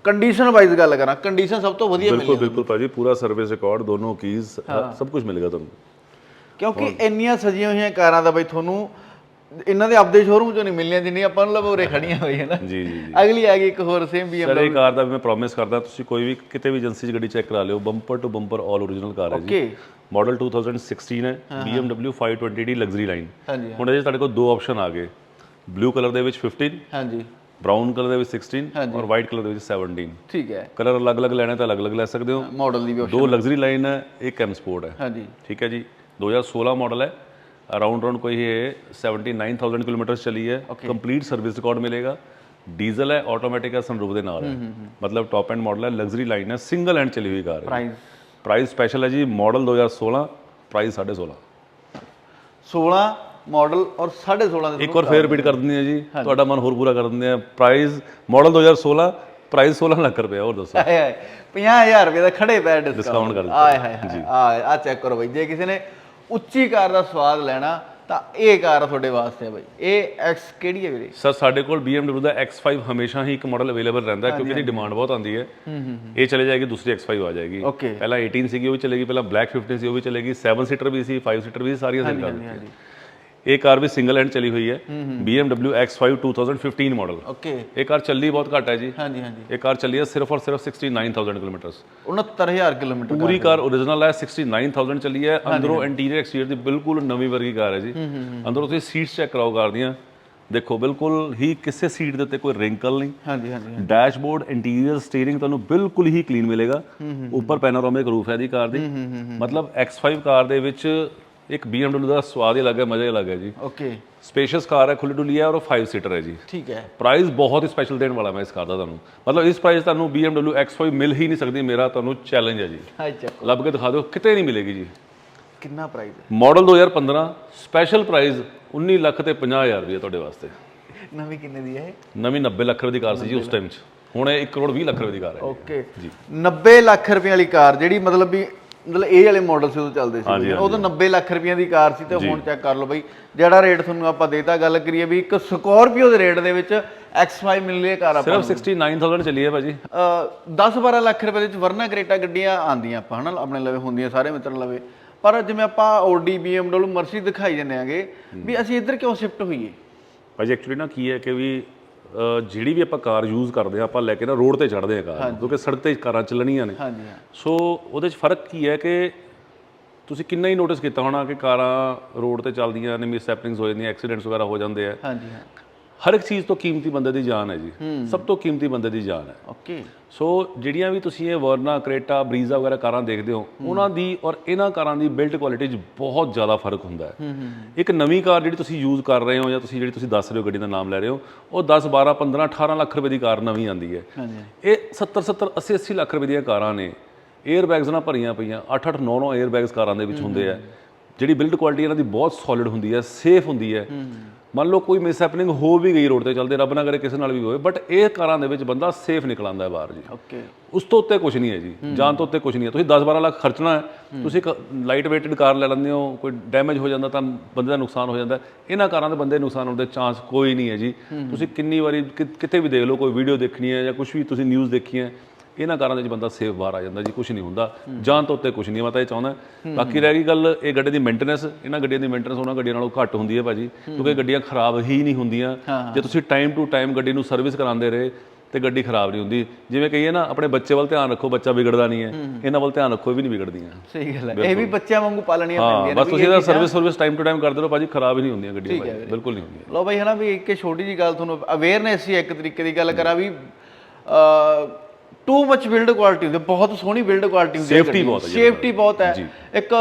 ਕੰਡੀਸ਼ਨ ਵਾਈਜ਼ ਗੱਲ ਕਰਾਂ ਕੰਡੀਸ਼ਨ ਸਭ ਤੋਂ ਵਧੀਆ ਬਿਲਕੁਲ ਬਿਲਕੁਲ ਭਾਜੀ ਪੂਰਾ ਸਰਵਿਸ ਰਿਕਾਰਡ ਦੋਨੋਂ ਕੀਜ਼ ਸਭ ਕੁਝ ਮਿਲੇਗਾ ਤੁਹਾਨੂੰ। ਕਿਉਂਕਿ ਇੰਨੀਆਂ ਸਜੀਆਂ ਹੋਈਆਂ ਕਾਰਾਂ ਦਾ ਬਈ ਤੁਹਾਨੂੰ ਇਹਨਾਂ ਦੇ ਆਪਦੇ ਸ਼ੋਰੂਮ ਚੋਂ ਨਹੀਂ ਮਿਲਣੀਆਂ ਜਿੰਨੀਆਂ ਆਪਾਂ ਨੂੰ ਲਵੋਰੇ ਖੜੀਆਂ ਹੋਈਆਂ ਨਾ। ਜੀ ਜੀ ਜੀ। ਅਗਲੀ ਆ ਗਈ ਇੱਕ ਹੋਰ ਸੇਮ ਵੀ ਸਰ ਇਹ ਕਾਰ ਦਾ ਵੀ ਮੈਂ ਪ੍ਰੋਮਿਸ ਕਰਦਾ ਤੁਸੀਂ ਕੋਈ ਵੀ ਕਿਤੇ ਵੀ ਏਜੰਸੀ 'ਚ ਗੱਡੀ ਚੈੱਕ ਕਰਾ ਲਿਓ bumper to bumper all original car ਹੈ ਜੀ। ਓਕੇ ਮਾਡਲ 2016 ਹੈ BMW 520D ਲਗਜ਼ਰੀ ਲਾਈਨ ਹਾਂਜੀ ਹੁਣ ਇਹਦੇ ਤੁਹਾਡੇ ਕੋਲ ਦੋ ਆਪਸ਼ਨ ਆ ਗਏ ਬਲੂ ਕਲਰ ਦੇ ਵਿੱਚ 15 ਹਾਂਜੀ। ਬ੍ਰਾਊਨ ਕਲਰ ਦੇ ਵਿੱਚ 16 ਹਾਂਜੀ। ਔਰ ਵਾਈਟ ਕਲਰ ਦੇ ਵਿੱਚ 17 ਠੀਕ ਹੈ। ਕਲਰ ਅਲੱਗ-ਅਲੱਗ ਲੈਣੇ ਤਾਂ ਅਲੱਗ-ਅਲੱਗ ਲੈ ਸਕਦੇ ਹੋ। ਮਾਡਲ ਦੀ ਵੀ option- ਦੋ ਲਗਜ਼ਰੀ ਲਾਈਨ ਹੈ ਇੱਕ ਐਮ ਸਪੋਰਟ ਹੈ। ਹਾਂਜੀ। ਠੀਕ ਹੈ ਜੀ। 2016 ਮਾਡਲ ਹੈ ਅਰਾਊਂਡ ਅਰਾਊਂਡ ਕੋਈ ਇਹ 79000 ਕਿਲੋਮੀਟਰ ਚਲੀ ਹੈ। ਕੰਪਲੀਟ ਸਰਵਿਸ ਰਿਕਾਰਡ ਮਿਲੇਗਾ। ਡੀਜ਼ਲ ਹੈ ਆਟੋਮੈਟਿਕ ਹੈ ਸਨਰੂਫ ਦੇ ਨਾਲ ਹੈ। ਮਤਲਬ ਟੌਪ ਐਂਡ ਮਾਡਲ ਹੈ ਲਗਜ਼ਰੀ ਲਾਈਨ ਹੈ ਸਿੰਗਲ ਹੈਂਡ ਚਲੀ ਹੋਈ ਕਾਰ ਹੈ ਪ੍ਰਾਈਸ ਪ੍ਰਾਈਸ ਸਪੈਸ਼ਲ ਹੈ ਜੀ ਮਾਡਲ 2016 ਪ੍ਰਾਈਸ 16.5 16 ਮਾਡਲ ਔਰ 16.5 ਦੇ ਇੱਕ ਵਾਰ ਫੇਰ ਰਿਪੀਟ ਕਰ ਦਿੰਦੇ ਆ ਜੀ। ਤੁਹਾਡਾ ਮਨ ਹੋਰ ਪੂਰਾ ਕਰ ਦਿੰਦੇ ਆ ਪ੍ਰਾਈਸ ਮਾਡਲ 2016 ਪ੍ਰਾਈਸ 16 ਲੱਖ ਰੁਪਏ ਹੋਰ ਦੱਸੋ। ਹਾਏ ਹਾਏ 50000 ਰੁਪਏ ਦਾ ਖੜੇ ਪੈ Discount ਡਿਸਕਾਊਂਟ ਕਰ ਦਿੱਤਾ। ਹਾਏ ਹਾਏ ਆ ਆ ਚੈੱਕ ਕਰੋ ਬਈ ਜੇ ਕਿਸੇ ਨੇ ਉੱਚੀ ਕਾਰ ਦਾ ਸਵਾਦ ਲੈਣਾ ਤਾਂ ਇਹ ਕਾਰ ਤੁਹਾਡੇ ਵਾਸਤੇ ਹੈ ਬਈ। ਇਹ ਐਕਸ ਕਿਹੜੀ ਹੈ ਵੀਰੇ? ਸਰ ਸਾਡੇ ਕੋਲ BMW ਦਾ X5 ਹਮੇਸ਼ਾ ਹੀ ਇੱਕ ਮਾਡਲ ਅਵੇਲੇਬਲ ਰਹਿੰਦਾ ਕਿਉਂਕਿ ਇਹਦੀ ਡਿਮਾਂਡ ਬਹੁਤ ਆਉਂਦੀ ਹੈ। ਇਹ ਚਲੇ ਜਾਏਗੀ ਦੂਸਰੀ X5 ਆ ਜਾਏਗੀ. ਪਹਿਲਾਂ 18 ਸੀਗੀ ਉਹ ਵੀ ਚਲੇਗੀ ਪਹਿਲਾਂ ਬਲੈਕ 15 ਸੀ ਉਹ ਵੀ ਚਲੇਗੀ 7 ਸੀਟਰ ਵੀ ਸੀ 5 ਸੀਟਰ ਵੀ ਸਾਰੀਆਂ ਸੀ ਕਰ ਦਿੱਤੀਆਂ। ਇਹ ਕਾਰ ਵੀ ਸਿੰਗਲ ਹੈਂਡ ਚਲੀ ਹੋਈ ਹੈ BMW X5 2015 ਮਾਡਲ ਓਕੇ ਇਹ ਕਾਰ ਚੱਲੀ ਬਹੁਤ ਘੱਟ ਹੈ ਜੀ। ਹਾਂਜੀ ਹਾਂਜੀ। ਇਹ ਕਾਰ ਚੱਲੀ ਹੈ ਸਿਰਫ ਔਰ ਸਿਰਫ 69000 ਕਿਲੋਮੀਟਰਸ 69000 ਕਿਲੋਮੀਟਰ ਪੂਰੀ ਕਾਰ origignal ਹੈ। 69000 ਚੱਲੀ ਹੈ। ਅੰਦਰੋਂ ਇੰਟੀਰੀਅਰ ਐਕਸਟੀਰੀਅਰ ਦੀ ਬਿਲਕੁਲ ਨਵੀਂ ਵਰਗੀ ਕਾਰ ਹੈ ਜੀ। ਅੰਦਰੋਂ ਤੁਸੀਂ ਸੀਟਸ ਚੈੱਕ ਕਰਾਓ ਕਾਰ ਦੀਆਂ। ਦੇਖੋ ਬਿਲਕੁਲ ਹੀ ਕਿਸੇ ਸੀਟ ਦੇ ਉੱਤੇ ਕੋਈ ਰਿੰਕਲ ਨਹੀਂ। ਹਾਂਜੀ ਹਾਂਜੀ ਡੈਸ਼ਬੋਰਡ ਇੰਟੀਰੀਅਰ ਸਟੀਅਰਿੰਗ ਤੁਹਾਨੂੰ ਬਿਲਕੁਲ ਹੀ ਕਲੀਨ ਮਿਲੇਗਾ। ਉੱਪਰ ਪੈਨੋਰਾਮਿਕ ਰੂਫ ਹੈ ਦੀ ਕਾਰ ਦੀ। ਮਤਲਬ X5 ਕਾਰ ਦੇ ਵਿੱਚ ਇੱਕ BMW ਦਾ ਸਵਾਦ ਹੀ ਅਲੱਗ ਹੈ ਮਜ਼ਾ ਹੀ ਅਲੱਗ ਹੈ ਜੀ। ਓਕੇ ਸਪੇਸ਼ੀਅਸ ਕਾਰ ਹੈ ਖੁੱਲੀ ਡੁੱਲੀ ਹੈ ਔਰ ਉਹ 5 ਸੀਟਰ ਹੈ ਜੀ। ਠੀਕ ਹੈ। ਪ੍ਰਾਈਸ ਬਹੁਤ ਹੀ ਸਪੈਸ਼ਲ ਦੇਣ ਵਾਲਾ ਮੈਂ ਇਸ ਕਾਰ ਦਾ ਤੁਹਾਨੂੰ। ਮਤਲਬ ਇਸ ਪ੍ਰਾਈਸ ਤੁਹਾਨੂੰ BMW X5 ਮਿਲ ਹੀ ਨਹੀਂ ਸਕਦੀ ਮੇਰਾ ਤੁਹਾਨੂੰ ਚੈਲੰਜ ਹੈ ਜੀ। ਚੈੱਕ ਲੱਭ ਕੇ ਦਿਖਾ ਦਿਓ ਕਿਤੇ ਨਹੀਂ ਮਿਲੇਗੀ ਜੀ। ਕਿੰਨਾ ਪ੍ਰਾਈਸ ਹੈ? ਮਾਡਲ 2015 ਸਪੈਸ਼ਲ ਪ੍ਰਾਈਸ 19 ਲੱਖ ਤੇ 50000 ਰੁਪਏ ਤੁਹਾਡੇ ਵਾਸਤੇ। ਨਵੀਂ ਕਿੰਨੇ ਦੀ ਹੈ ਨਵੀਂ 90 ਲੱਖ ਰੁਪਏ ਦੀ ਕਾਰ ਸੀ ਜੀ ਉਸ ਟਾਈਮ 'ਚ। ਹੁਣ ਇਹ 1 ਕਰੋੜ 20 ਲੱਖ ਰੁਪਏ ਦੀ ਕਾਰ ਹੈ ਓਕੇ 90 ਲੱਖ ਰੁਪਏ ਵਾਲੀ ਕਾਰ ਜਿਹੜੀ ਮਤਲਬ ਵੀ ਮਤਲਬ ਇਹ ਵਾਲੇ ਮਾਡਲ ਸੀ ਉਦੋਂ ਚੱਲਦੇ ਸੀ ਉਦੋਂ 90 ਲੱਖ ਰੁਪਏ ਦੀ ਕਾਰ ਸੀ ਤੇ ਹੁਣ ਚੈੱਕ ਕਰ ਲਓ ਬਈ ਜਿਹੜਾ ਰੇਟ ਤੁਹਾਨੂੰ ਆਪਾਂ ਦੇਤਾ ਗੱਲ ਕਰੀਏ ਵੀ ਇੱਕ ਸਕੋਰਪੀਓ ਦੇ ਰੇਟ ਦੇ ਵਿੱਚ X5 ਮਿਲ ਰਹੀ ਕਾਰ ਆਪਾਂ ਸਿਰਫ 69000 ਚੱਲੀ ਹੈ ਭਾਜੀ। 10-12 ਲੱਖ ਰੁਪਏ ਦੇ ਵਿੱਚ ਵਰਨਾ ਕਰੇਟਾ ਗੱਡੀਆਂ ਆਂਦੀਆਂ ਆਪਾਂ ਹਨਾ ਆਪਣੇ ਲਵੇ ਹੁੰਦੀਆਂ ਸਾਰੇ ਮਿੱਤਰਾਂ ਲਵੇ। ਪਰ ਜਿਵੇਂ ਆਪਾਂ Audi BMW ਮਰਸੀ ਦਿਖਾਈ ਜਾਂਦੇ ਆਂਗੇ ਵੀ ਅਸੀਂ ਇੱਧਰ ਕਿਉਂ ਸ਼ਿਫਟ ਹੋਈਏ? ਭਾਜੀ ਐਕਚੁਅਲੀ ਨਾ ਕੀ ਹੈ ਕਿ ਵੀ ਜਿਹੜੀ ਵੀ ਆਪਾਂ ਕਾਰ ਯੂਜ਼ ਕਰਦੇ ਆ ਆਪਾਂ ਲੈ ਕੇ ਨਾ ਰੋਡ ਤੇ ਚੜ੍ਹਦੇ ਆ ਕਾਰ ਕਿਉਂਕਿ ਸੜਕ ਤੇ ਕਾਰਾਂ ਚੱਲਣੀਆਂ ਨੇ। ਹਾਂਜੀ ਸੋ ਉਹਦੇ 'ਚ ਫ਼ਰਕ ਕੀ ਹੈ ਕਿ ਤੁਸੀਂ ਕਿੰਨਾ ਹੀ ਨੋਟਿਸ ਕੀਤਾ ਹੋਣਾ ਕਿ ਕਾਰਾਂ ਰੋਡ ਤੇ ਚੱਲਦੀਆਂ ਨੇ ਮਿਸ ਹੈਪਨਿੰਗਸ ਹੋ ਜਾਂਦੀਆਂ ਐਕਸੀਡੈਂਟਸ ਵਗੈਰਾ ਹੋ ਜਾਂਦੇ ਆ। ਹਾਂਜੀ ਹਾਂ। ਹਰ ਇੱਕ ਚੀਜ਼ ਤੋਂ ਕੀਮਤੀ ਬੰਦੇ ਦੀ ਜਾਨ ਹੈ ਜੀ। ਸਭ ਤੋਂ ਕੀਮਤੀ ਬੰਦੇ ਦੀ ਜਾਨ ਹੈ। ਓਕੇ। ਸੋ ਜਿਹੜੀਆਂ ਵੀ ਤੁਸੀਂ ਇਹ ਵਰਨਾ ਕ੍ਰੇਟਾ ਬਰੀਜ਼ਾ ਵਗੈਰਾ ਕਾਰਾਂ ਦੇਖਦੇ ਹੋ ਉਹਨਾਂ ਦੀ ਔਰ ਇਹਨਾਂ ਕਾਰਾਂ ਦੀ ਬਿਲਡ ਕੁਆਲਿਟੀ 'ਚ ਬਹੁਤ ਜ਼ਿਆਦਾ ਫ਼ਰਕ ਹੁੰਦਾ ਹੈ। ਇੱਕ ਨਵੀਂ ਕਾਰ ਜਿਹੜੀ ਤੁਸੀਂ ਯੂਜ਼ ਕਰ ਰਹੇ ਹੋ ਜਾਂ ਤੁਸੀਂ ਜਿਹੜੀ ਤੁਸੀਂ ਦੱਸ ਰਹੇ ਹੋ ਗੱਡੀ ਦਾ ਨਾਮ ਲੈ ਰਹੇ ਹੋ ਉਹ 10 12 15 18 ਲੱਖ ਰੁਪਏ ਦੀ ਕਾਰ ਨਵੀਂ ਆਂਦੀ ਹੈ। ਇਹ 70 70 80 80 ਲੱਖ ਰੁਪਏ ਦੀਆਂ ਕਾਰਾਂ ਨੇ। 에ਅਰ ਬੈਗਸ ਨਾਲ ਭਰੀਆਂ ਪਈਆਂ 8 8 9 9 에ਅਰ ਬੈਗਸ ਕਾਰਾਂ ਦੇ ਵਿੱਚ ਹੁੰਦੇ ਆ ਜਿਹੜੀ ਬਿਲਡ ਕੁਆਲਿਟੀ ਇਹਨਾਂ ਦੀ ਬਹੁਤ ਸੋਲਿਡ ਹੁੰਦੀ ਹੈ ਸੇਫ ਹੁੰਦੀ ਹੈ। ਮੰਨ ਲਓ ਕੋਈ ਮਿਸ ਹੈਪਨਿੰਗ ਹੋ ਵੀ ਗਈ ਰੋਡ ਤੇ ਚੱਲਦੇ ਰੱਬ ਨਾ ਕਰੇ ਕਿਸੇ ਨਾਲ ਵੀ ਹੋਵੇ ਬਟ ਇਹ ਕਾਰਾਂ ਦੇ ਵਿੱਚ ਬੰਦਾ ਸੇਫ ਨਿਕਲ ਆਉਂਦਾ ਹੈ ਬਾਹਰ ਜੀ। ਓਕੇ ਉਸ ਤੋਂ ਉੱਤੇ ਕੁਝ ਨਹੀਂ ਹੈ ਜੀ ਜਾਨ ਤੋਂ ਉੱਤੇ ਕੁਝ ਨਹੀਂ ਹੈ। ਤੁਸੀਂ 10 12 ਲੱਖ ਖਰਚਣਾ ਹੈ ਤੁਸੀਂ ਇੱਕ ਲਾਈਟ weighted ਕਾਰ ਲੈ ਲੈਂਦੇ ਹੋ ਕੋਈ ਡੈਮੇਜ ਹੋ ਜਾਂਦਾ ਤਾਂ ਬੰਦੇ ਦਾ ਨੁਕਸਾਨ ਹੋ ਜਾਂਦਾ। ਇਹਨਾਂ ਕਾਰਾਂ ਦੇ ਬੰਦੇ ਨੁਕਸਾਨ ਹੋਣ ਦੇ ਚਾਂਸ ਕੋਈ ਨਹੀਂ ਹੈ ਜੀ। ਤੁਸੀਂ ਕਿੰਨੀ ਵਾਰੀ ਕਿਤੇ ਵੀ ਦੇਖ ਲਓ ਕੋਈ ਵੀਡੀਓ ਦੇਖਣੀ ਹੈ ਜਾਂ ਕੁਝ ਵੀ ਤੁਸੀਂ ਨਿਊਜ਼ ਦੇਖੀ ਹੈ ਇਹਨਾਂ ਕਾਰਾਂ ਦੇ ਵਿੱਚ ਬੰਦਾ ਸੇਫ ਬਾਹਰ ਆ ਜਾਂਦਾ ਜੀ ਕੁਝ ਨਹੀਂ ਹੁੰਦਾ। ਜਾਨ ਤੋਂ ਉੱਤੇ ਕੁਝ ਨਹੀਂ ਹੈ, ਮੈਂ ਤਾਂ ਇਹ ਚਾਹੁੰਦਾ। ਬਾਕੀ ਰਹਿ ਗਈ ਗੱਲ ਇਹ ਗੱਡੀ ਦੀ ਮੇਨਟੇਨੈਂਸ ਇਹਨਾਂ ਗੱਡੀਆਂ ਦੀ ਮੇਨਟੇਨੈਂਸ ਉਹਨਾਂ ਗੱਡੀਆਂ ਨਾਲੋਂ ਘੱਟ ਹੁੰਦੀ ਹੈ ਭਾਜੀ ਕਿਉਂਕਿ ਗੱਡੀਆਂ ਖਰਾਬ ਹੀ ਨਹੀਂ ਹੁੰਦੀਆਂ। ਜੇ ਤੁਸੀਂ ਟਾਈਮ ਟੂ ਟਾਈਮ ਗੱਡੀ ਨੂੰ ਸਰਵਿਸ ਕਰਾਉਂਦੇ ਰਹੇ ਤੇ ਗੱਡੀ ਖਰਾਬ ਨਹੀਂ ਹੁੰਦੀ। ਜਿਵੇਂ ਕਹੀਏ ਨਾ ਆਪਣੇ ਬੱਚੇ ਵੱਲ ਧਿਆਨ ਰੱਖੋ ਬੱਚਾ ਵਿਗੜਦਾ ਨਹੀਂ ਹੈ। ਇਹਨਾਂ ਵੱਲ ਧਿਆਨ ਰੱਖੋ ਇਹ ਵੀ ਨਹੀਂ ਵਿਗੜਦੀਆਂ। ਸਹੀ ਗੱਲ ਹੈ। ਇਹ ਵੀ ਬੱਚਿਆਂ ਵਾਂਗੂ ਪਾਲਣੀਆਂ ਪੈਂਦੀਆਂ ਨੇ ਬਸ ਤੁਸੀਂ ਇਹਦਾ service service time to time ਕਰਦੇ ਰਹੋ ਭਾਜੀ ਖਰਾਬ ਹੀ ਨਹੀਂ ਹੁੰਦੀਆਂ ਗੱਡੀਆਂ ਭਾਜੀ ਬਿਲਕੁਲ ਨਹੀਂ ਹੁੰਦੀਆਂ। ਲੋ ਬਈ ਹਨਾ ਵੀ ਇੱਕ ਛੋਟੀ ਜੀ ਗੱਲ ਤੁਹਾਨੂੰ ਅਵੇਅਰਨੈਸ ਹੀ ਇੱਕ ਤਰੀਕੇ ਦੀ। ਗੱਲ ਕਰਾਂ ਵੀ ਟੂ ਮੱਚ ਬਿਲਡ ਕੁਆਲਿਟੀ ਹੁੰਦੀ ਹੈ, ਬਹੁਤ ਸੋਹਣੀ ਬਿਲਡ ਕੁਆਲਿਟੀ ਹੁੰਦੀ Safety ਬਹੁਤ ਹੈ ਸੇਫਟੀ ਬਹੁਤ ਹੈ। ਇੱਕ